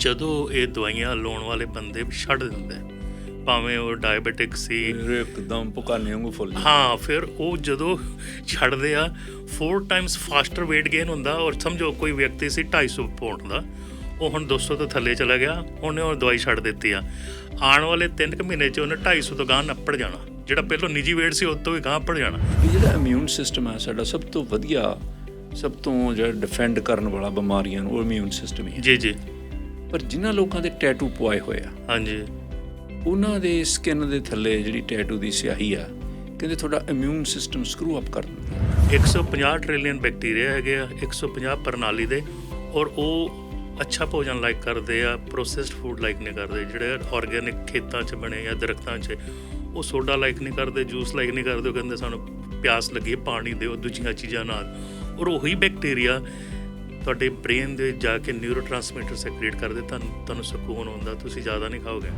ਜਦੋਂ ਇਹ ਦਵਾਈਆਂ ਲਾਉਣ ਵਾਲੇ ਬੰਦੇ ਛੱਡ ਦਿੰਦੇ ਭਾਵੇਂ ਉਹ ਡਾਇਬੀਟਿਕ ਸੀ। ਇੱਕਦਮ ਪੁਕਾਨੇ ਵਾਂਗੂ ਫੁੱਲ। ਹਾਂ ਫਿਰ ਉਹ ਜਦੋਂ ਛੱਡਦੇ ਆ 4 ਟਾਈਮਸ ਫਾਸਟਰ weight gain ਹੁੰਦਾ ਔਰ ਸਮਝੋ ਕੋਈ ਵਿਅਕਤੀ ਸੀ 250 ਪਾਉਂਡ ਦਾ ਉਹ ਹੁਣ 200 ਤੋਂ ਥੱਲੇ ਚਲਾ ਗਿਆ ਉਹਨੇ ਉਹ ਦਵਾਈ ਛੱਡ ਦਿੱਤੀ ਆ। ਆਉਣ ਵਾਲੇ 3 ਕੁ ਮਹੀਨੇ ਚ ਉਹਨੇ 250 ਤੋਂ ਗਾਂ ਨੱਪੜ ਜਾਣਾ ਜਿਹੜਾ ਪਹਿਲਾਂ ਨਿੱਜੀ weight ਸੀ ਉਹ ਤੋਂ ਵੀ ਗਾਂ ਪੜ ਜਾਣਾ। ਜਿਹੜਾ ਇਮਿਊਨ ਸਿਸਟਮ ਹੈ ਸਾਡਾ ਸਭ ਤੋਂ ਵਧੀਆ ਸਭ ਤੋਂ ਜਿਹੜਾ ਡਿਫੈਂਡ ਕਰਨ ਵਾਲਾ ਬਿਮਾਰੀਆਂ ਨੂੰ ਉਹ ਇਮਿਊਨ ਸਿਸਟਮ ਹੀ ਹੈ ਜੀ ਜੀ। ਪਰ ਜਿਨ੍ਹਾਂ ਲੋਕਾਂ ਦੇ ਟੈਟੂ ਪਵਾਏ ਹੋਏ ਆ ਹਾਂਜੀ। ਉਹਨਾਂ ਦੇ ਸਕਿਨ ਦੇ ਥੱਲੇ ਜਿਹੜੀ ਟੈਟੂ ਦੀ ਸਿਆਹੀ ਆ ਕਹਿੰਦੇ ਤੁਹਾਡਾ ਇਮਿਊਨ ਸਿਸਟਮ ਸਕਰੂ ਅਪ ਕਰ ਦਿੰਦੀ। ਹੈ 150 ਟ੍ਰਿਲੀਅਨ ਬੈਕਟੀਰੀਆ ਹੈਗੇ ਆ 150 ਪ੍ਰਣਾਲੀ ਦੇ ਔਰ ਉਹ ਅੱਛਾ ਭੋਜਨ ਲਾਈਕ ਕਰਦੇ ਆ ਪ੍ਰੋਸੈਸਡ ਫੂਡ ਲਾਈਕ ਨਹੀਂ ਕਰਦੇ ਜਿਹੜੇ ਆਰਗੇਨਿਕ ਖੇਤਾਂ 'ਚ ਬਣੇ ਜਾਂ ਦਰਖਤਾਂ 'ਚ ਉਹ ਸੋਡਾ ਲਾਈਕ ਨਹੀਂ ਕਰਦੇ ਜੂਸ ਲਾਈਕ ਨਹੀਂ ਕਰਦੇ ਉਹ ਕਹਿੰਦੇ ਸਾਨੂੰ ਪਿਆਸ ਲੱਗੀ ਪਾਣੀ ਦਿਓ ਦੂਜੀਆਂ ਚੀਜ਼ਾਂ ਨਾਲ। ਔਰ ਉਹੀ ਬੈਕਟੀਰੀਆ ਤੁਹਾਡੇ ਬ੍ਰੇਨ ਦੇ ਜਾ ਕੇ ਨਿਊਰੋਟ੍ਰਾਂਸਮਿਟਰ ਸੈਕ੍ਰੀਟ ਕਰਦੇ ਤੁਹਾਨੂੰ ਤੁਹਾਨੂੰ ਸਕੂਨ ਹੁੰਦਾ ਤੁਸੀਂ ਜ਼ਿਆਦਾ ਨਹੀਂ ਖਾਓਗੇ।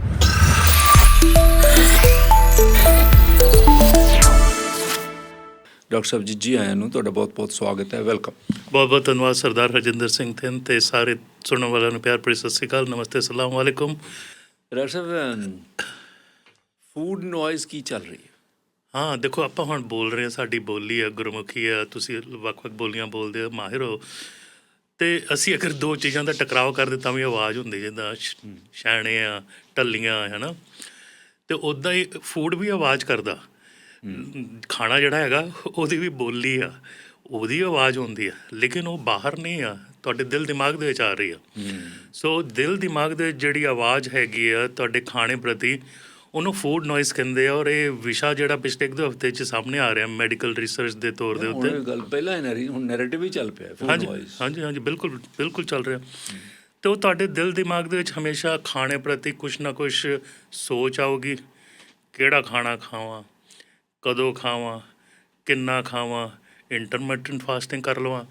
ਡਾਕਟਰ ਸਾਹਿਬ ਜੀ ਜੀ ਆਇਆਂ ਨੂੰ ਤੁਹਾਡਾ ਬਹੁਤ-ਬਹੁਤ ਸਵਾਗਤ ਹੈ ਵੈਲਕਮ। ਬਹੁਤ ਬਹੁਤ ਧੰਨਵਾਦ ਸਰਦਾਰ ਰਜਿੰਦਰ ਸਿੰਘ ਥਿੰਨ ਤੇ ਸਾਰੇ ਸੁਣਨ ਵਾਲਿਆਂ ਨੂੰ ਪਿਆਰ ਭਰੀ ਸਤਿ ਸ਼੍ਰੀ ਅਕਾਲ ਨਮਸਤੇ ਅਸਲਾਮ ਵਾਲੇਕੁਮ। ਡਾਕਟਰ ਸਾਹਿਬ ਫੂਡ ਨੋਇਜ਼ ਕੀ ਚੱਲ ਰਹੀ ਹੈ? ਹਾਂ ਦੇਖੋ ਆਪਾਂ ਹੁਣ ਬੋਲ ਰਹੇ ਹਾਂ ਸਾਡੀ ਬੋਲੀ ਹੈ ਗੁਰਮੁਖੀ ਹੈ ਤੁਸੀਂ ਵੱਖ-ਵੱਖ ਬੋਲੀਆਂ ਬੋਲਦੇ ਹੋ ਮਾਹਿਰ ਹੋ। ਤੇ ਅਸੀਂ ਅਗਰ ਦੋ ਚੀਜ਼ਾਂ ਦਾ ਟਕਰਾਓ ਕਰਦੇ ਤਾਂ ਵੀ ਆਵਾਜ਼ ਹੁੰਦੀ ਜਿੱਦਾਂ ਛੈਣੇ ਆ ਟੱਲੀਆਂ ਹੈ ਨਾ ਤੇ ਉਦਾਂ ਹੀ ਫੂਡ ਵੀ ਆਵਾਜ਼ ਕਰਦਾ। ਖਾਣਾ ਜਿਹੜਾ ਹੈਗਾ ਉਹਦੀ ਵੀ ਬੋਲੀ ਆ ਉਹਦੀ ਆਵਾਜ਼ ਹੁੰਦੀ ਆ ਲੇਕਿਨ ਉਹ ਬਾਹਰ ਨਹੀਂ ਆ ਤੁਹਾਡੇ ਦਿਲ ਦਿਮਾਗ ਦੇ ਵਿੱਚ ਆ ਰਹੀ ਆ। ਸੋ ਦਿਲ ਦਿਮਾਗ ਦੇ ਜਿਹੜੀ ਆਵਾਜ਼ ਹੈਗੀ ਆ ਤੁਹਾਡੇ ਖਾਣੇ ਪ੍ਰਤੀ ਉਹਨੂੰ ਫੂਡ ਨੋਇਸ ਕਹਿੰਦੇ ਆ ਔਰ ਇਹ ਵਿਸ਼ਾ ਜਿਹੜਾ ਪਿਛਲੇ ਇੱਕ ਦੋ ਹਫ਼ਤੇ ਚ ਸਾਹਮਣੇ ਆ ਰਿਹਾ ਮੈਡੀਕਲ ਰਿਸਰਚ ਦੇ ਤੌਰ ਦੇ ਉੱਤੇ। ਗੱਲ ਪਹਿਲਾਂ ਨਰੀ ਹੁਣ ਨੈਰੇਟਿਵ ਹੀ ਚੱਲ ਪਿਆ ਫੂਡ ਹਾਂਜੀ ਨੋਇਜ਼ ਹਾਂਜੀ ਹਾਂਜੀ ਬਿਲਕੁਲ ਬਿਲਕੁਲ ਚੱਲ ਰਿਹਾ। ਤੇ ਉਹ ਤੁਹਾਡੇ ਦਿਲ ਦਿਮਾਗ ਦੇ ਵਿੱਚ ਹਮੇਸ਼ਾ ਖਾਣੇ ਪ੍ਰਤੀ ਕੁਛ ਨਾ ਕੁਛ ਸੋਚ ਆਊਗੀ ਕਿਹੜਾ ਖਾਣਾ ਖਾਵਾਂ ਕਦੋਂ ਖਾਵਾਂ ਕਿੰਨਾ ਖਾਵਾਂ ਇੰਟਰਮਿਟੈਂਟ ਫਾਸਟਿੰਗ ਕਰ ਲਵਾਂ।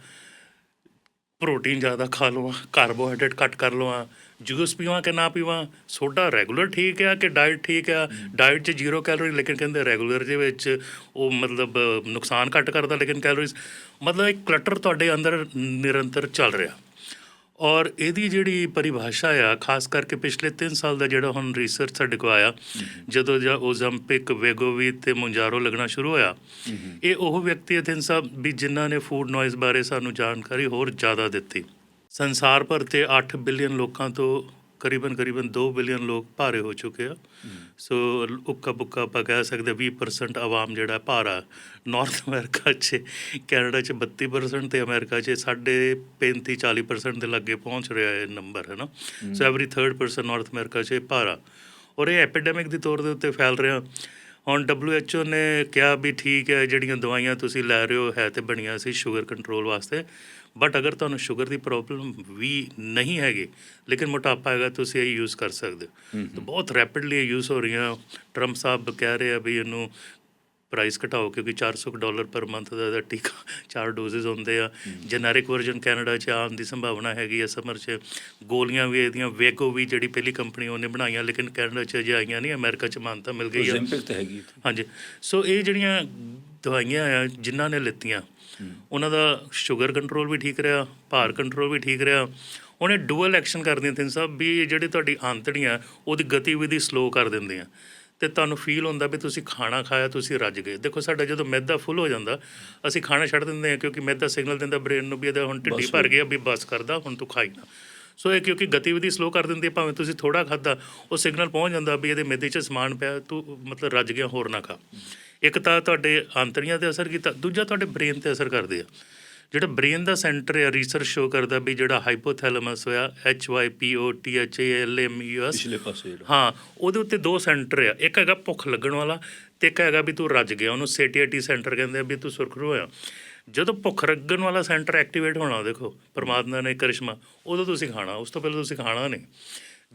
ਪ੍ਰੋਟੀਨ ਜ਼ਿਆਦਾ ਖਾ ਲਵਾਂ ਕਾਰਬੋਹਾਈਡਰੇਟ ਘੱਟ ਕਰ ਲਵਾਂ, ਜੂਸ ਪੀਵਾਂ ਕਿ ਨਾ ਪੀਵਾਂ, ਸੋਡਾ ਰੈਗੂਲਰ ਠੀਕ ਆ ਕਿ ਡਾਈਟ ਠੀਕ ਆ? ਡਾਈਟ 'ਚ ਜ਼ੀਰੋ ਕੈਲੋਰੀ ਲੇਕਿਨ ਕਹਿੰਦੇ ਰੈਗੂਲਰ ਦੇ ਵਿੱਚ ਉਹ ਮਤਲਬ ਨੁਕਸਾਨ ਘੱਟ ਕਰਦਾ ਲੇਕਿਨ ਕੈਲੋਰੀਜ਼ ਮਤਲਬ ਇੱਕ ਕਲਟਰ ਤੁਹਾਡੇ ਅੰਦਰ ਨਿਰੰਤਰ ਚੱਲ ਰਿਹਾ। ਔਰ ਇਹਦੀ ਜਿਹੜੀ ਪਰਿਭਾਸ਼ਾ ਆ, ਖਾਸ ਕਰਕੇ ਪਿਛਲੇ 3 ਸਾਲ ਦਾ ਜਿਹੜਾ ਹੁਣ ਰਿਸਰਚ ਸਾਡੇ ਕੋਲ ਆਇਆ, ਜਦੋਂ ਜਾਂ ਓਜ਼ੰਪਿਕ ਵੇਗੋਵੀ ਤੇ ਮੁੰਜਾਰੋ ਲੱਗਣਾ ਸ਼ੁਰੂ ਹੋਇਆ, ਇਹ ਉਹ ਵਿਅਕਤੀ ਹੈ ਤਿੰਨ ਸਾਹਿਬ ਵੀ ਜਿਨ੍ਹਾਂ ਨੇ ਫੂਡ ਨੋਇਜ਼ ਬਾਰੇ ਸਾਨੂੰ ਜਾਣਕਾਰੀ ਹੋਰ ਜ਼ਿਆਦਾ ਦਿੱਤੀ। ਸੰਸਾਰ ਭਰ ਤੇ 8 ਬਿਲੀਅਨ ਲੋਕਾਂ ਤੋਂ ਕਰੀਬਨ ਕਰੀਬਨ 2 ਬਿਲੀਅਨ ਲੋਕ ਭਾਰੇ ਹੋ ਚੁੱਕੇ ਆ। ਸੋ ਉੱਕਾ ਬੁੱਕਾ ਆਪਾਂ ਕਹਿ ਸਕਦੇ 20% ਆਵਾਮ ਜਿਹੜਾ ਭਾਰਾ ਨਾਰਥ ਅਮਰੀਕਾ 'ਚ ਕੈਨੇਡਾ 'ਚ 32% ਤੇ ਅਮਰੀਕਾ 'ਚ ਸਾਡੇ 35 40% ਦੇ ਲੱਗੇ ਪਹੁੰਚ ਰਿਹਾ ਹੈ ਨੰਬਰ ਹੈ। ਨਾ so every third person North America 'ਚ ਭਾਰਾ। ਔਰ ਇਹ ਐਪੀਡੈਮਿਕ ਦੀ ਤੌਰ ਦੇ ਉੱਤੇ ਫੈਲ ਰਿਹਾ। ਹੁਣ WHO ਨੇ ਕਿਹਾ ਵੀ ਠੀਕ ਹੈ ਜਿਹੜੀਆਂ ਦਵਾਈਆਂ ਤੁਸੀਂ ਲੈ ਰਹੇ ਹੋ ਹੈ ਤੇ ਬਣੀਆਂ ਸੀ ਸ਼ੂਗਰ ਕੰਟਰੋਲ ਵਾਸਤੇ। ਬਟ ਅਗਰ ਤੁਹਾਨੂੰ ਸ਼ੂਗਰ ਦੀ ਪ੍ਰੋਬਲਮ ਵੀ ਨਹੀਂ ਹੈਗੀ ਲੇਕਿਨ ਮੋਟਾਪਾ ਹੈਗਾ ਤੁਸੀਂ ਇਹ ਯੂਜ਼ ਕਰ ਸਕਦੇ ਹੋ। ਤਾਂ ਬਹੁਤ ਰੈਪਿਡਲੀ ਇਹ ਯੂਜ਼ ਹੋ ਰਹੀਆਂ। ਟਰੰਪ ਸਾਹਿਬ ਕਹਿ ਰਹੇ ਆ ਵੀ ਇਹਨੂੰ ਪ੍ਰਾਈਸ ਘਟਾਓ ਕਿਉਂਕਿ 400 ਡਾਲਰ ਪਰ ਮੰਥ ਦਾ ਟੀਕਾ ਚਾਰ ਡੋਜ਼ਸ ਹੁੰਦੇ ਆ। ਜੈਨਰਿਕ ਵਰਜ਼ਨ ਕੈਨੇਡਾ 'ਚ ਆਉਣ ਦੀ ਸੰਭਾਵਨਾ ਹੈਗੀ ਹੈ ਸਮਰ 'ਚ। ਗੋਲੀਆਂ ਵੀ ਇਹਦੀਆਂ ਵੇਗੋ ਵੀ ਜਿਹੜੀ ਪਹਿਲੀ ਕੰਪਨੀ ਉਹਨੇ ਬਣਾਈਆਂ ਲੇਕਿਨ ਕੈਨੇਡਾ 'ਚ ਅਜੇ ਆਈਆਂ ਨਹੀਂ ਅਮਰੀਕਾ 'ਚ ਮਾਨਤਾ ਮਿਲ ਗਈ ਆ। ਤਾਂ ਹੈਗੀ। ਹਾਂਜੀ। ਸੋ ਇਹ ਜਿਹੜੀਆਂ ਦਵਾਈਆਂ ਆ ਜਿਨ੍ਹਾਂ ਨੇ ਲਿੱਤੀਆਂ। ਉਹਨਾਂ ਦਾ ਸ਼ੂਗਰ ਕੰਟਰੋਲ ਵੀ ਠੀਕ ਰਿਹਾ ਭਾਰ ਕੰਟਰੋਲ ਵੀ ਠੀਕ ਰਿਹਾ। ਉਹਨੇ ਡੂਅਲ ਐਕਸ਼ਨ ਕਰਦੀਆਂ ਤਿੰਨ ਸਾਹਿਬ ਵੀ ਜਿਹੜੀ ਤੁਹਾਡੀ ਆਂਤੜੀਆਂ ਉਹਦੀ ਗਤੀਵਿਧੀ ਸਲੋ ਕਰ ਦਿੰਦੀਆਂ ਤੇ ਤੁਹਾਨੂੰ ਫੀਲ ਹੁੰਦਾ ਵੀ ਤੁਸੀਂ ਖਾਣਾ ਖਾਇਆ ਤੁਸੀਂ ਰੱਜ ਗਏ। ਦੇਖੋ ਸਾਡਾ ਜਦੋਂ ਮੈਦਾ ਫੁੱਲ ਹੋ ਜਾਂਦਾ ਅਸੀਂ ਖਾਣਾ ਛੱਡ ਦਿੰਦੇ ਹਾਂ ਕਿਉਂਕਿ ਮੈਦਾ ਸਿਗਨਲ ਦਿੰਦਾ ਬ੍ਰੇਨ ਨੂੰ ਵੀ ਇਹਦਾ ਹੁਣ ਢਿੱਡੀ ਭਰ ਗਿਆ ਵੀ ਬਸ ਕਰਦਾ ਹੁਣ ਤੂੰ ਖਾਈ ਨਾ। ਸੋ ਇਹ ਕਿਉਂਕਿ ਗਤੀਵਿਧੀ ਸਲੋ ਕਰ ਦਿੰਦੀ ਹੈ ਭਾਵੇਂ ਤੁਸੀਂ ਥੋੜਾ ਖਾਦਾ ਉਹ ਸਿਗਨਲ ਪਹੁੰਚ ਜਾਂਦਾ ਵੀ ਇਹਦੇ ਮੈਦੇ 'ਚ ਸਮਾਨ ਪਿਆ ਤੂੰ ਮਤਲਬ ਰੱਜ ਗਿਆ ਹੋਰ ਨਾ ਖਾ। ਇੱਕ ਤਾਂ ਤੁਹਾਡੇ ਆਂਤੜੀਆਂ ਤੇ ਅਸਰ ਕੀਤਾ ਦੂਜਾ ਤੁਹਾਡੇ ਬ੍ਰੇਨ ਤੇ ਅਸਰ ਕਰਦੇ ਆ। ਜਿਹੜਾ ਬ੍ਰੇਨ ਦਾ ਸੈਂਟਰ ਹੈ ਰਿਸਰਚ ਸ਼ੋ ਕਰਦਾ ਵੀ ਜਿਹੜਾ ਹਾਈਪੋਥੈਲਮਸ ਹੋਇਆ H Y P O T H A L M U S ਪਿਛਲੇ ਪਾਸੇ ਹਾਂ ਉਹਦੇ ਉੱਤੇ ਦੋ ਸੈਂਟਰ ਆ ਇੱਕ ਹੈਗਾ ਭੁੱਖ ਲੱਗਣ ਵਾਲਾ ਤੇ ਇੱਕ ਹੈਗਾ ਵੀ ਤੂੰ ਰੱਜ ਗਿਆ। ਉਹਨੂੰ ਸੇਟੀਐਟੀ ਸੈਂਟਰ ਕਹਿੰਦੇ ਆ ਵੀ ਤੂੰ ਸੁਰਖਰੂ ਹੋਇਆ ਜਦੋਂ ਭੁੱਖ ਲੱਗਣ ਵਾਲਾ ਸੈਂਟਰ ਐਕਟੀਵੇਟ ਹੋਣਾ ਦੇਖੋ ਪਰਮਾਤਮਾ ਨੇ ਕਰਿਸ਼ਮਾ ਉਦੋਂ ਤੁਸੀਂ ਖਾਣਾ ਉਸ ਤੋਂ ਪਹਿਲਾਂ ਤੁਸੀਂ ਖਾਣਾ ਨਹੀਂ।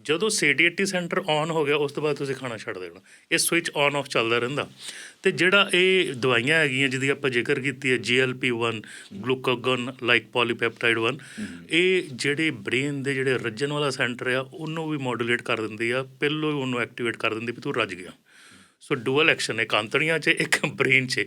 ਜਦੋਂ ਸੇਟੀਐਟੀ ਸੈਂਟਰ ਆਨ ਹੋ ਗਿਆ ਉਸ ਤੋਂ ਬਾਅਦ ਤੁਸੀਂ ਖਾਣਾ ਛੱਡ ਦੇਣਾ। ਇਹ ਸਵਿਚ ਆਨ ਆਫ ਚੱਲਦਾ ਰਹਿੰਦਾ। ਤੇ ਜਿਹੜਾ ਇਹ ਦਵਾਈਆਂ ਹੈਗੀਆਂ ਜਿਹਦੀ ਆਪਾਂ ਜ਼ਿਕਰ ਕੀਤੀ ਹੈ GLP-1 ਗਲੂਕਾਗਨ ਲਾਈਕ ਪੋਲੀਪੈਪਟਾਈਡ 1 ਇਹ ਜਿਹੜੇ ਬ੍ਰੇਨ ਦੇ ਜਿਹੜੇ ਰੱਜਣ ਵਾਲਾ ਸੈਂਟਰ ਆ ਉਹਨੂੰ ਵੀ ਮੋਡੂਲੇਟ ਕਰ ਦਿੰਦੀ ਆ ਪਹਿਲੋਂ ਹੀ ਉਹਨੂੰ ਐਕਟੀਵੇਟ ਕਰ ਦਿੰਦੀ ਵੀ ਤੂੰ ਰੱਜ ਗਿਆ। ਸੋ ਡੂਅਲ ਐਕਸ਼ਨ ਹੈ ਕਾਂਤੜੀਆਂ 'ਚ ਇੱਕ ਬ੍ਰੇਨ 'ਚ।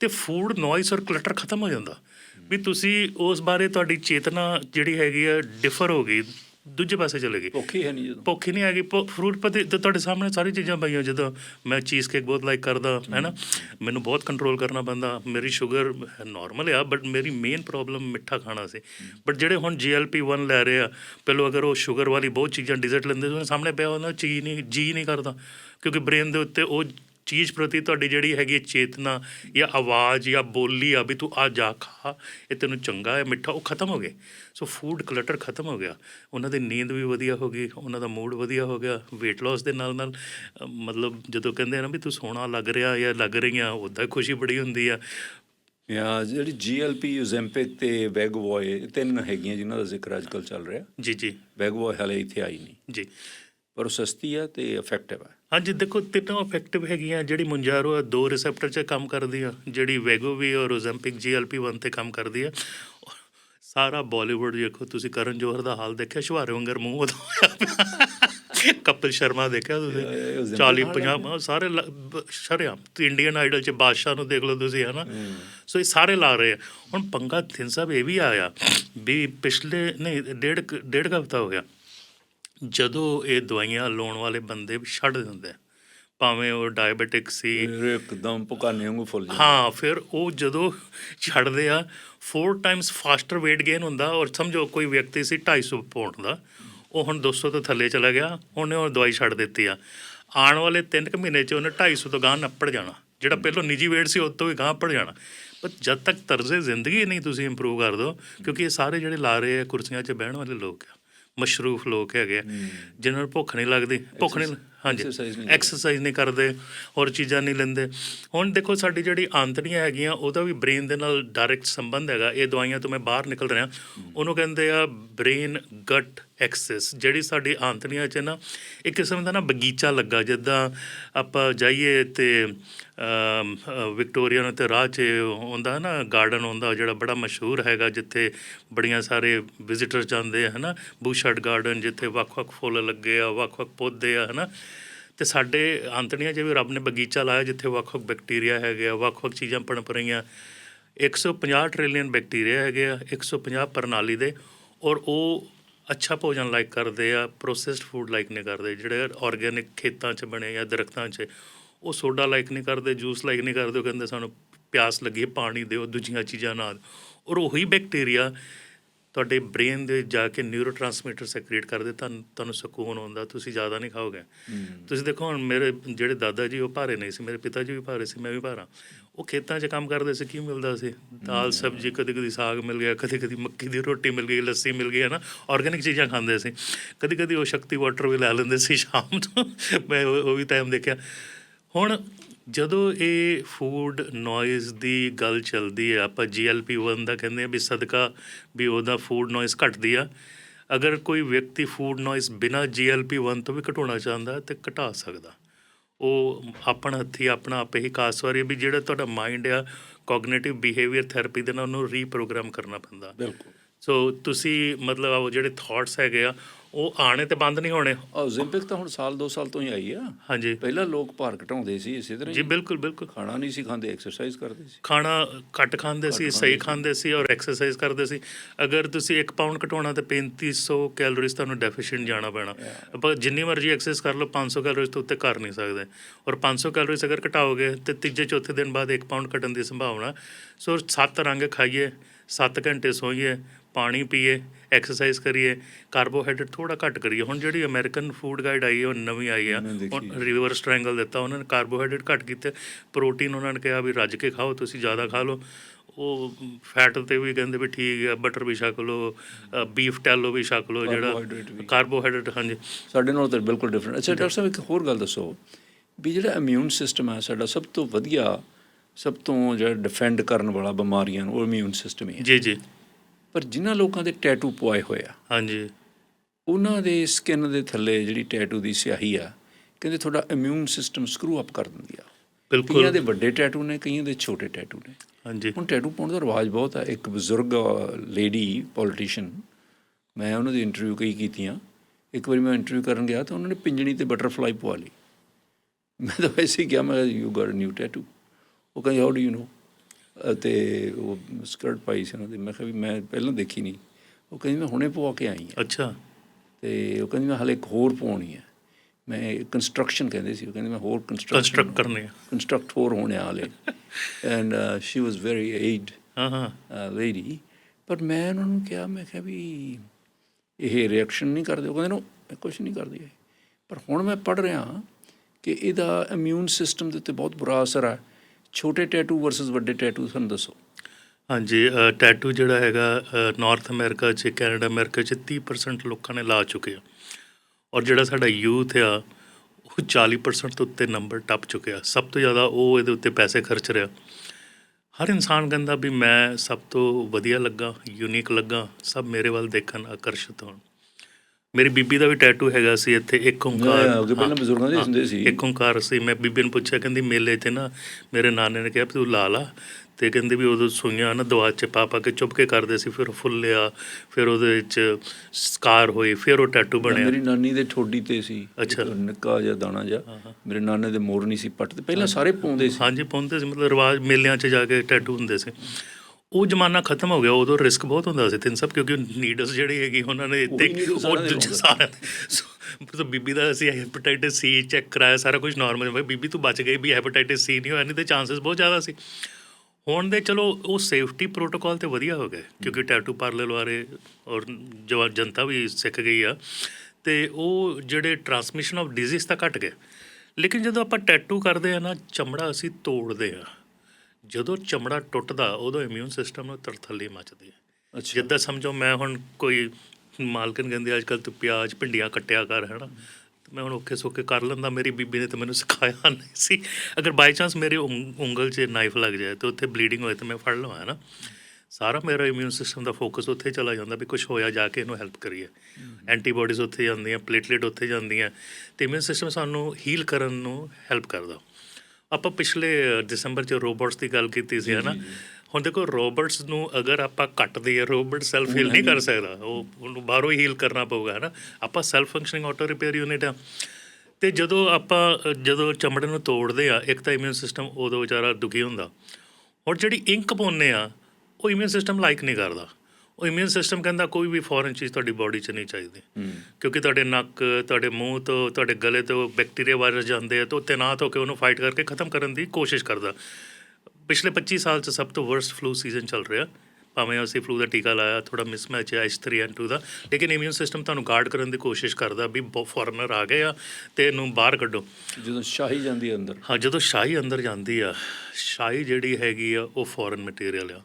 ਤੇ ਫੂਡ ਨੋਇਸ ਔਰ ਕਲਟਰ ਖਤਮ ਹੋ ਜਾਂਦਾ। ਵੀ ਤੁਸੀਂ ਉਸ ਬਾਰੇ ਤੁਹਾਡੀ ਚੇਤਨਾ ਜਿਹੜੀ ਹੈਗੀ ਆ ਡਿਫਰ ਹੋ ਗਈ। ਦੂਜੇ ਪਾਸੇ ਚਲੇ ਗਈ ਭੁੱਖ ਹੀ ਨਹੀਂ ਜਦੋਂ। ਭੁੱਖ ਨਹੀਂ ਹੈਗੀ ਫਰੂਟ ਪਤੀ ਤੇ ਤੁਹਾਡੇ ਸਾਹਮਣੇ ਸਾਰੀ ਚੀਜ਼ਾਂ ਪਈਆਂ ਜਦੋਂ ਮੈਂ ਚੀਜ਼ ਕੇਕ ਬਹੁਤ ਲਾਈਕ ਕਰਦਾ ਹੈ ਨਾ? ਮੈਨੂੰ ਬਹੁਤ ਕੰਟਰੋਲ ਕਰਨਾ ਪੈਂਦਾ ਮੇਰੀ ਸ਼ੂਗਰ ਨਾਰਮਲ ਆ ਬਟ ਮੇਰੀ ਮੇਨ ਪ੍ਰੋਬਲਮ ਮਿੱਠਾ ਖਾਣਾ ਸੀ। ਬਟ ਜਿਹੜੇ ਹੁਣ GLP-1 ਲੈ ਰਹੇ ਆ ਪਹਿਲਾਂ ਅਗਰ ਉਹ ਸ਼ੂਗਰ ਵਾਲੀ ਬਹੁਤ ਚੀਜ਼ਾਂ ਡਿਜ਼ਰਟ ਲੈਂਦੇ ਉਹਨਾਂ ਸਾਹਮਣੇ ਪਿਆ ਉਹਨਾਂ ਚੀਜ਼ ਨਹੀਂ ਜੀ ਨਹੀਂ ਕਰਦਾ ਕਿਉਂਕਿ ਬ੍ਰੇਨ ਦੇ ਉੱਤੇ ਉਹ ਚੀਜ਼ ਪ੍ਰਤੀ ਤੁਹਾਡੀ ਜਿਹੜੀ ਹੈਗੀ ਚੇਤਨਾ ਜਾਂ ਆਵਾਜ਼ ਜਾਂ ਬੋਲੀ ਆ ਵੀ ਤੂੰ ਆ ਜਾ ਖਾ ਇਹ ਤੈਨੂੰ ਚੰਗਾ ਹੈ ਮਿੱਠਾ ਉਹ ਖਤਮ ਹੋ ਗਏ ਸੋ ਫੂਡ ਕਲਟਰ ਖਤਮ ਹੋ ਗਿਆ। ਉਹਨਾਂ ਦੀ ਨੀਂਦ ਵੀ ਵਧੀਆ ਹੋ ਗਈ ਉਹਨਾਂ ਦਾ ਮੂਡ ਵਧੀਆ ਹੋ ਗਿਆ weight loss ਦੇ ਨਾਲ ਨਾਲ ਮਤਲਬ ਜਦੋਂ ਕਹਿੰਦੇ ਆ ਨਾ ਵੀ ਤੂੰ ਸੋਹਣਾ ਲੱਗ ਰਿਹਾ ਜਾਂ ਲੱਗ ਰਹੀਆਂ ਉਦਾਂ ਖੁਸ਼ੀ ਬੜੀ ਹੁੰਦੀ ਆ। ਜਾਂ ਜਿਹੜੀ ਜੀਐਲਪੀ ਯੂਜ਼ੈਂਪਿਕ ਤੇ ਵੈਗਵੋਏ ਤਿੰਨ ਹੈਗੀਆਂ ਜਿਨ੍ਹਾਂ ਦਾ ਜ਼ਿਕਰ ਅੱਜਕੱਲ ਚੱਲ ਰਿਹਾ। ਜੀ ਜੀ। ਵੈਗਵੋਏ ਹਾਲੇ ਇੱਥੇ ਆਈ ਨਹੀਂ। ਜੀ। ਪਰ ਉਹ ਸਸਤੀ ਆ ਤੇ ਇਫੈਕਟਿਵ ਆ। ਹਾਂਜੀ ਦੇਖੋ ਤਿੰਨੋਂ ਇਫੈਕਟਿਵ ਹੈਗੀਆਂ ਜਿਹੜੀ ਮੁੰਜਾਰੋ ਆ ਦੋ ਰਿਸੈਪਟਰ 'ਚ ਕੰਮ ਕਰਦੀ ਆ ਜਿਹੜੀ ਵੈਗੋਵੀ ਔਰ ਓਜ਼ੈਂਪਿਕ GLP-1 ਤੇ ਕੰਮ ਕਰਦੀ ਆ। ਸਾਰਾ ਬਾਲੀਵੁੱਡ ਦੇਖੋ ਤੁਸੀਂ ਕਰਨ ਜੋਹਰ ਦਾ ਹਾਲ ਦੇਖਿਆ ਸ਼ਵਾਰੇ ਵਾਂਗਰ ਮੂੰਹ ਉਹਦਾ। ਕਪਿਲ ਸ਼ਰਮਾ ਦੇਖਿਆ ਤੁਸੀਂ? Ozempic 40 ਨਾਲ 50 ਸਾਰੇ ਸ਼ਰੇਆਮ ਤੇ ਇੰਡੀਅਨ ਆਈਡਲ 'ਚ ਬਾਦਸ਼ਾਹ ਨੂੰ ਦੇਖ ਲਓ ਤੁਸੀਂ ਹਨਾ? ਸੋ ਇਹ ਸਾਰੇ ਲਾ ਰਹੇ ਆ। ਹੁਣ ਪੰਗਾ ਥਿੰਨ ਸਾਹਿਬ ਇਹ ਵੀ ਆਇਆ ਵੀ ਪਿਛਲੇ ਨਹੀਂ ਡੇਢ ਡੇਢ ਹਫ਼ਤਾ ਹੋ ਗਿਆ। ਜਦੋਂ ਇਹ ਦਵਾਈਆਂ ਲਾਉਣ ਵਾਲੇ ਬੰਦੇ ਛੱਡ ਦਿੰਦੇ ਆ ਭਾਵੇਂ ਉਹ ਡਾਇਬੀਟਿਕ ਸੀ। ਫਿਰ ਇੱਕਦਮ ਪੁਕਾਨੇ ਵਾਂਗੂ ਫੁੱਲ ਜਾਂਦੇ ਹਾਂ ਫਿਰ ਉਹ ਜਦੋਂ ਛੱਡਦੇ ਆ 4 ਟਾਈਮਸ ਫਾਸਟਰ weight gain ਹੁੰਦਾ ਔਰ ਸਮਝੋ ਕੋਈ ਵਿਅਕਤੀ ਸੀ 250 ਪਾਉਂਡ ਦਾ ਉਹ ਹੁਣ 200 ਤੋਂ ਥੱਲੇ ਚਲਾ ਗਿਆ ਉਹਨੇ ਉਹ ਦਵਾਈ ਛੱਡ ਦਿੱਤੀ ਆ। ਆਉਣ ਵਾਲੇ 3 ਕੁ ਮਹੀਨੇ ਚ ਉਹਨੇ 250 ਤੋਂ ਗਾਂ ਨੱਪੜ ਜਾਣਾ ਜਿਹੜਾ ਪਹਿਲਾਂ ਨਿੱਜੀ weight ਸੀ ਉਹ ਤੋਂ ਵੀ ਗਾਂ ਪੜ ਜਾਣਾ। ਪਰ ਜਦ ਤੱਕ ਤਰਜ਼ੇ ਜ਼ਿੰਦਗੀ ਨਹੀਂ ਤੁਸੀਂ ਇੰਪਰੂਵ ਕਰ ਦੋ ਕਿਉਂਕਿ ਇਹ ਸਾਰੇ ਜਿਹੜੇ ਲਾ ਰਹੇ ਆ ਕੁਰਸੀਆਂ 'ਚ ਬਹਿਣ ਵਾਲੇ ਲੋਕ ਆ। ਮਸ਼ਰੂਫ ਲੋਕ ਹੈਗੇ ਆ ਜਿਨ੍ਹਾਂ ਨੂੰ ਭੁੱਖ ਨਹੀਂ ਲੱਗਦੀ ਭੁੱਖ ਨਹੀਂ ਹਾਂਜੀ। Exercise ਨਹੀਂ। ਐਕਸਰਸਾਈਜ਼ ਨਹੀਂ ਕਰਦੇ ਹੋਰ ਚੀਜ਼ਾਂ ਨਹੀਂ ਲੈਂਦੇ। ਹੁਣ ਦੇਖੋ ਸਾਡੀ ਜਿਹੜੀ ਆਂਤੜੀਆਂ ਹੈਗੀਆਂ ਉਹਦਾ ਵੀ ਬ੍ਰੇਨ ਦੇ ਨਾਲ ਡਾਇਰੈਕਟ ਸੰਬੰਧ ਹੈਗਾ। ਇਹ ਦਵਾਈਆਂ ਤੋਂ ਮੈਂ ਬਾਹਰ ਨਿਕਲ ਰਿਹਾ। ਉਹਨੂੰ ਕਹਿੰਦੇ ਆ ਬ੍ਰੇਨ ਗਟ ਐਕਸੈਸ ਜਿਹੜੀ ਸਾਡੀ ਆਂਤੜੀਆਂ 'ਚ ਨਾ ਇੱਕ ਕਿਸਮ ਦਾ ਨਾ ਬਗੀਚਾ ਲੱਗਾ। ਜਿੱਦਾਂ ਆਪਾਂ ਜਾਈਏ ਤੇ ਵਿਕਟੋਰੀਆ ਨੂੰ ਤੇ ਰਾਹ 'ਚ ਹੁੰਦਾ ਨਾ ਗਾਰਡਨ ਹੁੰਦਾ ਜਿਹੜਾ ਬੜਾ ਮਸ਼ਹੂਰ ਹੈਗਾ ਜਿੱਥੇ ਬੜੀਆਂ ਸਾਰੇ ਵਿਜ਼ਿਟਰ ਜਾਂਦੇ ਹਨਾ। ਬੂਸ਼ਰਟ ਗਾਰਡਨ ਜਿੱਥੇ ਵੱਖ-ਵੱਖ ਫੁੱਲ ਲੱਗੇ ਆ ਵੱਖ-ਵੱਖ ਪੌਦੇ ਆ ਹਨਾ। ਤੇ ਸਾਡੇ ਆਂਤੜੀਆਂ 'ਚ ਵੀ ਰੱਬ ਨੇ ਬਗੀਚਾ ਲਾਇਆ ਜਿੱਥੇ ਵੱਖ-ਵੱਖ ਬੈਕਟੀਰੀਆ ਹੈਗੇ ਆ ਵੱਖ-ਵੱਖ ਚੀਜ਼ਾਂ ਪਣਪ ਰਹੀਆਂ 150 ਟ੍ਰਿਲੀਅਨ ਬੈਕਟੀਰੀਆ ਹੈਗੇ ਆ 150 ਪ੍ਰਣਾਲੀ ਦੇ, ਔਰ ਉਹ ਅੱਛਾ ਭੋਜਨ ਲਾਈਕ ਕਰਦੇ ਆ ਪ੍ਰੋਸੈਸਡ ਫੂਡ ਲਾਈਕ ਨਹੀਂ ਕਰਦੇ। ਜਿਹੜੇ ਆਰਗੇਨਿਕ ਖੇਤਾਂ 'ਚ ਬਣੇ ਜਾਂ ਦਰਖਤਾਂ 'ਚ, ਉਹ ਸੋਡਾ ਲਾਈਕ ਨਹੀਂ ਕਰਦੇ, ਜੂਸ ਲਾਈਕ ਨਹੀਂ ਕਰਦੇ। ਉਹ ਕਹਿੰਦੇ ਸਾਨੂੰ ਪਿਆਸ ਲੱਗੀ ਪਾਣੀ ਦਿਓ, ਦੂਜੀਆਂ ਚੀਜ਼ਾਂ ਨਾਲ ਔਰ ਉਹੀ ਬੈਕਟੀਰੀਆ ਤੁਹਾਡੇ ਬ੍ਰੇਨ ਦੇ ਜਾ ਕੇ ਨਿਊਰੋਟ੍ਰਾਂਸਮਿਟਰ ਸੈਕ੍ਰੀਟ ਕਰਦੇ ਤੁਹਾਨੂੰ ਤੁਹਾਨੂੰ ਸਕੂਨ ਆਉਂਦਾ ਤੁਸੀਂ ਜ਼ਿਆਦਾ ਨਹੀਂ ਖਾਓਗੇ। ਤੁਸੀਂ ਦੇਖੋ ਹੁਣ ਮੇਰੇ ਜਿਹੜੇ ਦਾਦਾ ਜੀ ਉਹ ਭਾਰੇ ਨਹੀਂ ਸੀ ਮੇਰੇ ਪਿਤਾ ਜੀ ਵੀ ਭਾਰੇ ਸੀ ਮੈਂ ਵੀ ਭਾਰਾ। ਉਹ ਖੇਤਾਂ 'ਚ ਕੰਮ ਕਰਦੇ ਸੀ ਕੀ ਮਿਲਦਾ ਸੀ? ਦਾਲ ਸਬਜ਼ੀ ਕਦੇ ਕਦੀ ਸਾਗ ਮਿਲ ਗਿਆ ਕਦੇ ਕਦੀ ਮੱਕੀ ਦੀ ਰੋਟੀ ਮਿਲ ਗਈ ਲੱਸੀ ਮਿਲ ਗਈ ਹੈ ਨਾ ਆਰਗੈਨਿਕ ਚੀਜ਼ਾਂ ਖਾਂਦੇ ਸੀ। ਕਦੀ ਕਦੀ ਉਹ ਸ਼ਕਤੀ ਵਾਟਰ ਵੀ ਲੈ ਲੈਂਦੇ ਸੀ ਸ਼ਾਮ ਨੂੰ। ਮੈਂ ਉਹ ਵੀ ਟਾਈਮ ਦੇਖਿਆ। ਹੁਣ ਜਦੋਂ ਇਹ ਫੂਡ ਨੋਇਜ਼ ਦੀ ਗੱਲ ਚੱਲਦੀ ਹੈ ਆਪਾਂ GLP-1 ਦਾ ਕਹਿੰਦੇ ਆ ਵੀ ਸਦਕਾ ਵੀ ਉਹਦਾ ਫੂਡ ਨੋਇਜ਼ ਘਟਦੀ ਆ ਅਗਰ ਕੋਈ ਵਿਅਕਤੀ ਫੂਡ ਨੋਇਜ਼ ਬਿਨਾ GLP-1 ਤੋਂ ਵੀ ਘਟਾਉਣਾ ਚਾਹੁੰਦਾ ਤੇ ਘਟਾ ਸਕਦਾ। ਉਹ ਆਪਣਾ ਹੱਥੀ ਆਪਣਾ ਆਪੇ ਹੀ ਕਾਸਵਾਰੀ ਵੀ ਜਿਹੜਾ ਤੁਹਾਡਾ ਮਾਈਂਡ ਆ ਕੋਗਨੀਟਿਵ ਬਿਹੇਵੀਅਰ ਥੈਰੇਪੀ ਦੇ ਨਾਲ ਉਹਨੂੰ ਰੀਪ੍ਰੋਗਰਾਮ ਕਰਨਾ ਪੈਂਦਾ। ਬਿਲਕੁਲ। ਸੋ ਤੁਸੀਂ ਮਤਲਬ ਉਹ ਜਿਹੜੇ ਥਾਟਸ ਹੈਗੇ ਆ ਉਹ ਆਣੇ ਤੇ ਬੰਦ ਨਹੀਂ ਹੋਣੇ। ਆ ਓਜ਼ੈਂਪਿਕ ਤਾਂ ਹੁਣ ਸਾਲ ਦੋ ਸਾਲ ਤੋਂ ਹੀ ਆਈ ਆ। ਹਾਂਜੀ। ਪਹਿਲਾਂ ਲੋਕ ਭਾਰ ਘਟਾਉਂਦੇ ਸੀ ਇਸੇ ਤਰ੍ਹਾਂ ਜੀ ਬਿਲਕੁਲ ਬਿਲਕੁਲ। ਖਾਣਾ ਨਹੀਂ ਸੀ ਖਾਂਦੇ ਐਕਸਰਸਾਈਜ਼ ਕਰਦੇ ਸੀ। ਖਾਣਾ ਘੱਟ ਖਾਂਦੇ ਸੀ ਸਹੀ ਖਾਂਦੇ ਸੀ। ਔਰ ਐਕਸਰਸਾਈਜ਼ ਕਰਦੇ ਸੀ। ਅਗਰ ਤੁਸੀਂ 1 ਪਾਉਂਡ ਘਟਾਉਣਾ ਤੇ 3500 ਕੈਲੋਰੀਜ਼ ਤੁਹਾਨੂੰ ਡੈਫੀਸ਼ੀਐਂਟ ਜਾਣਾ ਪੈਣਾ। ਆਪਾਂ ਜਿੰਨੀ ਮਰਜ਼ੀ ਐਕਸਰਸਾਈਜ਼ ਕਰ ਲਓ 500 ਕੈਲੋਰੀਜ਼ ਤੋਂ ਉੱਤੇ ਕਰ ਨਹੀਂ ਸਕਦੇ। ਔਰ 500 ਕੈਲੋਰੀਜ਼ ਅਗਰ ਘਟਾਓਗੇ ਤੇ ਤੀਜੇ ਚੌਥੇ ਦਿਨ ਬਾਅਦ 1 ਪਾਉਂਡ ਘਟਣ ਦੀ ਸੰਭਾਵਨਾ। ਸੋ ਸੱਤ ਰੰਗ ਖਾਈਏ 7 ਘੰਟੇ ਸੋਈਏ ਪਾਣੀ ਪੀਏ ਐਕਸਰਸਾਈਜ਼ ਕਰੀਏ ਕਾਰਬੋਹਾਈਡਰੇਟ ਥੋੜਾ ਘੱਟ ਕਰੀਏ। ਹੁਣ ਜਿਹੜੀ ਅਮਰੀਕਨ ਫੂਡ ਗਾਈਡ ਆਈ ਹੈ ਉਹ ਨਵੀਂ ਆਈ ਹੁਣ ਰਿਵਰਸ ਟ੍ਰਾਇੰਗਲ ਦਿੱਤਾ ਉਹਨਾਂ ਨੇ ਕਾਰਬੋਹਾਈਡਰੇਟ ਘੱਟ ਕੀਤੇ। ਪ੍ਰੋਟੀਨ ਉਹਨਾਂ ਨੇ ਕਿਹਾ ਵੀ ਰੱਜ ਕੇ ਖਾਓ ਤੁਸੀਂ ਜ਼ਿਆਦਾ ਖਾ ਲਓ। ਉਹ ਫੈਟ ਤੇ ਵੀ ਕਹਿੰਦੇ ਵੀ ਠੀਕ ਹੈ ਬਟਰ ਵੀ ਛਕ ਲਓ ਬੀਫ ਟੈਲੋ ਵੀ ਛਕ ਲਓ ਜਿਹੜਾ। ਕਾਰਬੋਹਾਈਡਰੇਟ ਹਾਂਜੀ। ਸਾਡੇ ਨਾਲ ਤਾਂ ਬਿਲਕੁਲ ਡਿਫਰੈਂਟ ਅੱਛਾ ਡਾਕਟਰ ਸਾਹਿਬ ਇੱਕ ਹੋਰ ਗੱਲ ਦੱਸੋ ਵੀ ਜਿਹੜਾ ਇਮਿਊਨ ਸਿਸਟਮ ਹੈ ਸਾਡਾ ਸਭ ਤੋਂ ਵਧੀਆ ਸਭ ਤੋਂ ਜਿਹੜਾ ਡਿਫੈਂਡ ਕਰਨ ਵਾਲਾ ਬਿਮਾਰੀਆਂ ਨੂੰ ਉਹ ਇਮਿਊਨ ਸਿਸਟਮ ਹੀ ਹੈ। ਜੀ ਜੀ। ਪਰ ਜਿਨ੍ਹਾਂ ਲੋਕਾਂ ਦੇ ਟੈਟੂ ਪਵਾਏ ਹੋਏ ਆ ਹਾਂਜੀ। ਉਹਨਾਂ ਦੇ ਸਕਿਨ ਦੇ ਥੱਲੇ ਜਿਹੜੀ ਟੈਟੂ ਦੀ ਸਿਆਹੀ ਆ ਕਹਿੰਦੇ ਤੁਹਾਡਾ ਇਮਿਊਨ ਸਿਸਟਮ ਸਕਰੂ ਅਪ ਕਰ ਦਿੰਦੀ ਆ। ਕਈਆਂ ਬਿਲਕੁਲ ਦੇ ਵੱਡੇ ਟੈਟੂ ਨੇ ਕਈਆਂ ਦੇ ਛੋਟੇ ਟੈਟੂ ਨੇ। ਹਾਂਜੀ। ਹੁਣ ਟੈਟੂ ਪਾਉਣ ਦਾ ਰਿਵਾਜ ਬਹੁਤ ਹੈ ਇੱਕ ਬਜ਼ੁਰਗ ਲੇਡੀ ਪੋਲੀਟੀਸ਼ੀਅਨ ਮੈਂ ਉਹਨਾਂ ਦੀ ਇੰਟਰਵਿਊ ਕਈ ਕੀਤੀਆਂ। ਇੱਕ ਵਾਰੀ ਮੈਂ ਇੰਟਰਵਿਊ ਕਰਨ ਗਿਆ ਤਾਂ ਉਹਨਾਂ ਨੇ ਪਿੰਜਣੀ ਤੇ ਬਟਰਫਲਾਈ ਪਵਾ ਲਈ। ਮੈਂ ਤਾਂ ਵੈਸੇ ਹੀ ਕਿਹਾ ਮੈਂ you got a new tattoo ਉਹ ਕਹਿੰਦੇ ਹਾਊ ਡੂ ਯੂ ਨੋ ਅਤੇ ਉਹ ਸਕਰਟ ਪਾਈ ਸੀ ਉਹਨਾਂ ਦੀ। ਮੈਂ ਕਿਹਾ ਵੀ ਮੈਂ ਪਹਿਲਾਂ ਦੇਖੀ ਨਹੀਂ। ਉਹ ਕਹਿੰਦੀ ਮੈਂ ਹੁਣੇ ਪਵਾ ਕੇ ਆਈ ਹਾਂ। ਅੱਛਾ। ਤੇ ਉਹ ਕਹਿੰਦੀ ਮੈਂ ਹਾਲੇ ਇੱਕ ਹੋਰ ਪਾਉਣੀ ਹੈ। ਮੈਂ ਕੰਸਟਰਕਸ਼ਨ ਕਹਿੰਦੇ ਸੀ। ਉਹ ਕਹਿੰਦੀ ਮੈਂ ਹੋਰ ਕੰਸਟਰਕਸ਼ਨ ਕੰਸਟਰਕਟ ਕਰਨੇ ਆ ਕੰਸਟਰਕਟ ਹੋਰ ਹੋਣੇ ਹਾਲੇ। And she was very aid ਹਾਂ ਹਾਂ। ਲੇਡੀ ਪਰ ਮੈਂ ਉਹਨਾਂ ਨੂੰ ਕਿਹਾ ਮੈਂ ਕਿਹਾ ਵੀ ਇਹ ਰਿਐਕਸ਼ਨ ਨਹੀਂ ਕਰਦੇ। ਉਹ ਕਹਿੰਦੇ ਨੋ ਕੁਝ ਨਹੀਂ ਕਰਦੀ ਪਰ ਹੁਣ ਮੈਂ ਪੜ ਰਿਹਾ ਕਿ ਇਹਦਾ ਇਮਿਊਨ ਸਿਸਟਮ ਦੇ ਉੱਤੇ ਬਹੁਤ ਬੁਰਾ ਅਸਰ ਹੈ। ਛੋਟੇ ਟੈਟੂ ਵਰਸਸ ਵੱਡੇ ਟੈਟੂ ਸਾਨੂੰ ਦੱਸੋ। ਹਾਂਜੀ ਟੈਟੂ ਜਿਹੜਾ ਹੈਗਾ ਨਾਰਥ ਅਮਰੀਕਾ 'ਚ ਕੈਨੇਡਾ ਅਮਰੀਕਾ 'ਚ 30% ਲੋਕਾਂ ਨੇ ਲਾ ਚੁੱਕੇ ਆ। ਔਰ ਜਿਹੜਾ ਸਾਡਾ ਯੂਥ ਆ, ਉਹ 40% ਤੋਂ ਉੱਤੇ ਨੰਬਰ ਟੱਪ ਚੁੱਕਿਆ। ਸਭ ਤੋਂ ਜ਼ਿਆਦਾ ਉਹ ਇਹਦੇ ਉੱਤੇ ਪੈਸੇ ਖਰਚ ਰਿਹਾ। ਹਰ ਇਨਸਾਨ ਕਹਿੰਦਾ ਵੀ ਮੈਂ ਸਭ ਤੋਂ ਵਧੀਆ ਲੱਗਾ ਯੂਨੀਕ ਲੱਗਾ, ਸਭ ਮੇਰੇ ਵੱਲ ਦੇਖਣ ਆਕਰਸ਼ਿਤ ਹੋਣ। ਮੇਰੀ ਬੀਬੀ ਦਾ ਵੀ ਟੈਟੂ ਹੈਗਾ ਸੀ ਇੱਥੇ ਇੱਕ ਓੰਕਾਰ। ਅੱਗੇ ਪਹਿਲਾਂ ਬਜ਼ੁਰਗਾਂ ਦੇ ਹੁੰਦੇ ਸੀ। ਇੱਕ ਓੰਕਾਰ ਸੀ। ਮੈਂ ਬੀਬੀ ਨੂੰ ਪੁੱਛਿਆ ਕਹਿੰਦੀ ਮੇਲੇ 'ਤੇ ਨਾ ਮੇਰੇ ਨਾਨੇ ਨੇ ਕਿਹਾ ਵੀ ਤੂੰ ਲਾ ਲਾ। ਤੇ ਕਹਿੰਦੀ ਵੀ ਉਦੋਂ ਸੂਈਆਂ ਨਾ ਦਵਾ 'ਚ ਪਾ ਪਾ ਕੇ ਚੁੱਪ ਕੇ ਕਰਦੇ ਸੀ ਫਿਰ ਫੁੱਲਿਆ ਫਿਰ ਉਹਦੇ ਵਿੱਚ ਸਕਾਰ ਹੋਈ ਫਿਰ ਉਹ ਟੈਟੂ ਬਣਿਆ। ਮੇਰੀ ਨਾਨੀ ਦੇ ਠੋਡੀ ਤੇ ਸੀ ਅੱਛਾ। ਨਿੱਕਾ ਜਿਹਾ ਦਾਣਾ ਜਿਹਾ। ਮੇਰੇ ਨਾਨੇ ਦੇ ਮੋਰ ਨਹੀਂ ਸੀ ਪੱਟ ਤੇ ਪਹਿਲਾਂ ਸਾਰੇ ਪਾਉਂਦੇ ਸੀ। ਹਾਂਜੀ ਪਾਉਂਦੇ ਸੀ ਮਤਲਬ ਰਿਵਾਜ ਮੇਲਿਆਂ 'ਚ ਜਾ ਕੇ ਟੈਟੂ ਹੁੰਦੇ ਸੀ। ਉਹ ਜ਼ਮਾਨਾ ਖਤਮ ਹੋ ਗਿਆ ਉਦੋਂ ਰਿਸਕ ਬਹੁਤ ਹੁੰਦਾ ਸੀ ਤਿੰਨ ਸਭ ਕਿਉਂਕਿ ਨੀਡਲਸ ਜਿਹੜੀ ਹੈਗੀ ਉਹਨਾਂ ਨੇ ਇੱਥੇ ਉਹੀ ਦੂਜੇ ਲਾਉਂਦੇ। ਸਾਰਿਆਂ ਦੇ। ਸੋ, ਮਤਲਬ ਬੀਬੀ ਦਾ ਅਸੀਂ ਹੈਪੇਟਾਈਟਿਸ ਸੀ ਚੈੱਕ ਕਰਾਇਆ ਸਾਰਾ ਕੁਝ ਨਾਰਮਲ ਹੈ ਬੀਬੀ ਤੂੰ ਬਚ ਗਈ ਵੀ ਹੈਪੇਟਾਈਟਿਸ ਸੀ ਨਹੀਂ ਹੋਇਆ ਨਹੀਂ ਤੇ ਚਾਂਸਸ ਬਹੁਤ ਜ਼ਿਆਦਾ ਸੀ। ਹੁਣ ਦੇ ਚਲੋ ਉਹ ਸੇਫਟੀ ਪ੍ਰੋਟੋਕਾਲ ਤੇ ਵਧੀਆ ਹੋ ਗਏ ਕਿਉਂਕਿ ਟੈਟੂ ਪਾਰਲਰ ਵਾਲੇ ਔਰ ਜੋ ਜਨਤਾ ਵੀ ਸਿੱਖ ਗਈ ਆ। ਤੇ ਉਹ ਜਿਹੜੇ ਟਰਾਂਸਮਿਸ਼ਨ ਆਫ ਡਿਜ਼ੀਜ਼ ਤਾਂ ਘਟ ਗਏ। ਲੇਕਿਨ ਜਦੋਂ ਆਪਾਂ ਟੈਟੂ ਕਰਦੇ ਆ ਨਾ ਚਮੜਾ ਅਸੀਂ ਤੋੜਦੇ ਆ। ਜਦੋਂ ਚਮੜਾ ਟੁੱਟਦਾ ਉਦੋਂ ਇਮਿਊਨ ਸਿਸਟਮ ਨੂੰ ਤਰਥੱਲੀ ਮਚਦੀ ਹੈ। ਅੱਛਾ। ਜਿੱਦਾਂ ਸਮਝੋ ਮੈਂ ਹੁਣ ਕੋਈ ਮਾਲਕਨ ਕਹਿੰਦੇ ਅੱਜ ਕੱਲ ਤੂੰ ਪਿਆਜ਼ ਭਿੰਡੀਆਂ ਕੱਟਿਆ ਕਰ ਹੈਨਾ? ਤੇ ਮੈਂ ਹੁਣ ਔਖੇ ਸੌਖੇ ਕਰ ਲੈਂਦਾ ਮੇਰੀ ਬੀਬੀ ਨੇ ਤਾਂ ਮੈਨੂੰ ਸਿਖਾਇਆ ਨਹੀਂ ਸੀ। ਅਗਰ ਬਾਈ ਚਾਂਸ ਮੇਰੇ ਉਂਗ- ਉਂਗਲ 'ਚ ਨਾਈਫ ਲੱਗ ਜਾਏ ਤੇ ਉੱਥੇ ਬਲੀਡਿੰਗ ਹੋਏ ਤਾਂ ਮੈਂ ਫੜ ਲਵਾਂ ਨਾ ਸਾਰਾ ਮੇਰਾ ਇਮਿਊਨ ਸਿਸਟਮ ਦਾ ਫੋਕਸ ਉੱਥੇ ਚਲਾ ਜਾਂਦਾ ਵੀ ਕੁਝ ਹੋਇਆ ਜਾ ਕੇ ਇਹਨੂੰ ਹੈਲਪ ਕਰੀਏ। ਐਂਟੀਬਾਡੀਜ਼ ਉੱਥੇ ਜਾਂਦੀਆਂ ਪਲੇਟਲੇਟ ਉੱਥੇ ਜਾਂਦੀਆਂ ਤੇ ਇਮਿਊਨ ਸਿਸਟਮ ਸਾਨੂੰ ਹੀਲ ਕਰਨ ਨੂੰ ਹੈਲਪ ਕਰਦਾ। ਆਪਾਂ ਪਿਛਲੇ ਦਸੰਬਰ ਚ ਰੋਬੋਟਸ ਦੀ ਗੱਲ ਕੀਤੀ ਸੀ ਹਨਾ? ਹੁਣ ਦੇਖੋ ਰੋਬੋਟਸ ਨੂੰ ਅਗਰ ਆਪਾਂ ਕੱਟ ਦਈਏ ਰੋਬੋਟ ਸੈਲਫ ਹੀਲ ਨਹੀਂ ਕਰ ਸਕਦਾ। ਉਹ ਉਹਨੂੰ ਬਾਹਰੋਂ ਹੀ ਹੀਲ ਕਰਨਾ ਪਊਗਾ ਹਨਾ? ਆਪਾਂ self functioning auto repair unit ਆ। ਤੇ ਜਦੋਂ ਆਪਾਂ ਜਦੋਂ ਚਮੜੇ ਨੂੰ ਤੋੜਦੇ ਆ ਇੱਕ ਤਾਂ ਇਮਿਊਨ ਸਿਸਟਮ ਉਦੋਂ ਵਿਚਾਰਾ ਦੁਖੀ ਹੁੰਦਾ। ਔਰ ਜਿਹੜੀ ਇੰਕ ਪਾਉਂਦੇ ਆ ਉਹ ਇਮਿਊਨ ਸਿਸਟਮ ਲਾਈਕ ਨਹੀਂ ਕਰਦਾ। ਉਹ ਇਮਿਊਨ ਸਿਸਟਮ ਕਹਿੰਦਾ ਕੋਈ ਵੀ ਫੋਰਨ ਚੀਜ਼ ਤੁਹਾਡੀ ਬਾਡੀ 'ਚ ਨਹੀਂ ਚਾਹੀਦੀ। ਕਿਉਂਕਿ ਤੁਹਾਡੇ ਨੱਕ ਤੁਹਾਡੇ ਮੂੰਹ ਤੋਂ ਤੁਹਾਡੇ ਗਲੇ ਤੋਂ ਬੈਕਟੀਰੀਆ ਵਾਇਰਸ ਜਾਂਦੇ ਆ ਤਾਂ ਉਹ ਤੈਨਾਤ ਹੋ ਕੇ ਉਹਨੂੰ ਫਾਈਟ ਕਰਕੇ ਖਤਮ ਕਰਨ ਦੀ ਕੋਸ਼ਿਸ਼ ਕਰਦਾ। ਪਿਛਲੇ 25 ਸਾਲ 'ਚ ਸਭ ਤੋਂ ਵਰਸਟ ਫਲੂ ਸੀਜ਼ਨ ਚੱਲ ਰਿਹਾ। ਭਾਵੇਂ ਅਸੀਂ ਫਲੂ ਦਾ ਟੀਕਾ ਲਾਇਆ ਥੋੜਾ ਮਿਸਮੈਚ ਹੈ H3N2 ਦਾ। ਲੇਕਿਨ ਇਮਿਊਨ ਸਿਸਟਮ ਤੁਹਾਨੂੰ ਗਾਰਡ ਕਰਨ ਦੀ ਕੋਸ਼ਿਸ਼ ਕਰਦਾ ਵੀ ਫੋਰਨਰ ਆ ਗਏ ਆ ਤੇ ਇਹਨੂੰ ਬਾਹਰ ਕੱਢੋ। ਜਦੋਂ ਸ਼ਾਹੀ ਜਾਂਦੀ ਅੰਦਰ। ਹਾਂ ਜਦੋਂ ਸ਼ਾਹੀ ਅੰਦਰ ਜਾਂਦੀ ਆ ਸ਼ਾਹੀ ਜਿਹੜੀ ਹੈਗੀ ਆ ਉਹ ਫੋਰਨ ਮਟੀਰੀਅਲ ਆ।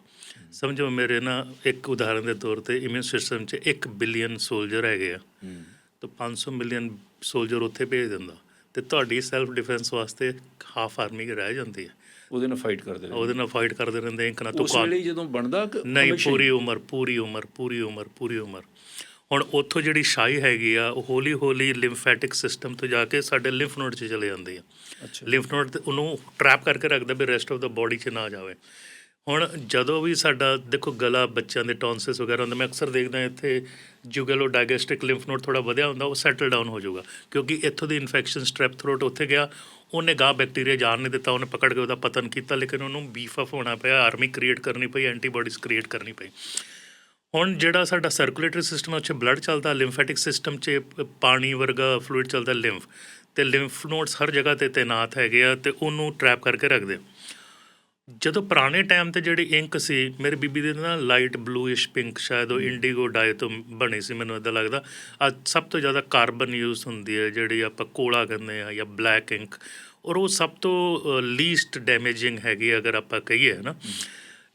ਸਮਝੋ ਮੇਰੇ ਨਾ ਇੱਕ ਉਦਾਹਰਨ ਦੇ ਤੌਰ ਤੇ ਇਮਿਊਨ ਸਿਸਟਮ 'ਚ 1 ਬਿਲੀਅਨ ਸੋਲਜਰ ਹੈਗੇ ਆ। ਤਾਂ 500 ਮਿਲੀਅਨ ਸੋਲਜਰ ਉੱਥੇ ਭੇਜ ਦਿੰਦਾ। ਤੇ ਤੁਹਾਡੀ ਸੈਲਫ ਡਿਫੈਂਸ ਵਾਸਤੇ ਹਾਫ ਆਰਮੀ ਰਹਿ ਜਾਂਦੀ ਹੈ। ਉਹਦੇ ਨਾਲ ਫਾਈਟ ਕਰਦੇ ਰਹੇ ਉਹਦੇ ਨਾਲ ਫਾਈਟ ਕਰਦੇ ਰਹਿੰਦੇ ਇੰਕ ਨਾਲ ਉਸ ਤੁਕਾਂ ਵੇਲੇ ਜਦੋਂ ਬਣਦਾ ਨਹੀਂ? ਪੂਰੀ ਉਮਰ ਪੂਰੀ ਉਮਰ ਪੂਰੀ ਉਮਰ ਪੂਰੀ ਉਮਰ। ਹੁਣ ਉੱਥੋਂ ਜਿਹੜੀ ਸ਼ਾਈ ਹੈਗੀ ਆ ਉਹ ਹੌਲੀ ਹੌਲੀ ਲਿੰਫੈਟਿਕ ਸਿਸਟਮ ਤੋਂ ਜਾ ਕੇ ਸਾਡੇ ਲਿੰਫ ਨੋਡ 'ਚ ਚਲੇ ਜਾਂਦੀ ਆ। ਅੱਛਾ। ਲਿੰਫ ਨੋਡ ਤੇ ਉਹਨੂੰ ਟਰੈਪ ਕਰਕੇ ਰੱਖਦਾ ਵੀ ਰੈਸਟ ਆਫ ਦਾ ਬਾਡੀ 'ਚ ਨਾ ਜਾਵੇ। ਹੁਣ ਜਦੋਂ ਵੀ ਸਾਡਾ, ਦੇਖੋ ਗਲਾ ਬੱਚਿਆਂ ਦੇ ਟੌਨਸਿਸ ਵਗੈਰਾ ਹੁੰਦਾ, ਮੈਂ ਅਕਸਰ ਦੇਖਦਾ ਇੱਥੇ ਜੁਗਲੋ ਡਾਇਗੈਸਟਿਕ ਲਿੰਫ ਨੋਡ ਥੋੜਾ ਵਧਿਆ ਹੁੰਦਾ, ਉਹ ਸੈਟਲ ਡਾਊਨ ਹੋ ਜਾਊਗਾ ਕਿਉਂਕਿ ਇੱਥੋਂ ਦੀ ਇਨਫੈਕਸ਼ਨ ਸਟ੍ਰੈਪ ਥਰੋਟ ਉੱਥੇ ਗਿਆ, ਉਹਨੇ ਗਾਹ ਬੈਕਟੀਰੀਆ ਜਾਣ ਨਹੀਂ ਦਿੱਤਾ, ਉਹਨੇ ਪਕੜ ਕੇ ਉਹਦਾ ਪਤਨ ਕੀਤਾ, ਲੇਕਿਨ ਉਹਨੂੰ ਬੀਫ ਅਪ ਹੋਣਾ ਪਿਆ, ਆਰਮੀ ਕ੍ਰੀਏਟ ਕਰਨੀ ਪਈ, ਐਂਟੀਬਾਡੀਜ਼ ਕ੍ਰੀਏਟ ਕਰਨੀ ਪਈ ਹੁਣ ਜਿਹੜਾ ਸਾਡਾ ਸਰਕੂਲੇਟਰੀ ਸਿਸਟਮ ਹੈ ਉਹ ਬਲੱਡ ਚੱਲਦਾ, ਲਿੰਫੈਟਿਕ ਸਿਸਟਮ 'ਚ ਪਾਣੀ ਵਰਗਾ ਫਲੂਇਡ ਚੱਲਦਾ ਲਿੰਫ, ਤੇ ਲਿੰਫ ਨੋਡਸ ਹਰ ਜਗ੍ਹਾ ਤੇ ਤੈਨਾਤ ਹੈਗੇ ਆ, ਤੇ ਉਹਨੂੰ ਟਰੈਪ ਕਰਕੇ ਰੱਖਦੇ ਆ। ਜਦੋਂ ਪੁਰਾਣੇ ਟਾਈਮ ਤੇ ਜਿਹੜੀ ਇੰਕ ਸੀ ਮੇਰੀ ਬੀਬੀ ਦੇ ਨਾ ਲਾਈਟ ਬਲੂਇਸ਼ ਪਿੰਕ ਸ਼ਾਇਦ ਉਹ ਇੰਡੀਗੋ ਡਾਈ ਤੋਂ ਬਣੀ ਸੀ ਮੈਨੂੰ ਇਦਾਂ ਲੱਗਦਾ। ਅੱਜ ਸਭ ਤੋਂ ਜ਼ਿਆਦਾ ਕਾਰਬਨ ਯੂਜ਼ ਹੁੰਦੀ ਹੈ ਜਿਹੜੀ ਆਪਾਂ ਕੋਲਾ ਕਹਿੰਦੇ ਆ ਜਾਂ ਬਲੈਕ ਇੰਕ। ਔਰ ਉਹ ਸਭ ਤੋਂ ਲੀਸਟ ਡੈਮੇਜਿੰਗ ਹੈਗੀ ਅਗਰ ਆਪਾਂ ਕਹੀਏ ਨਾ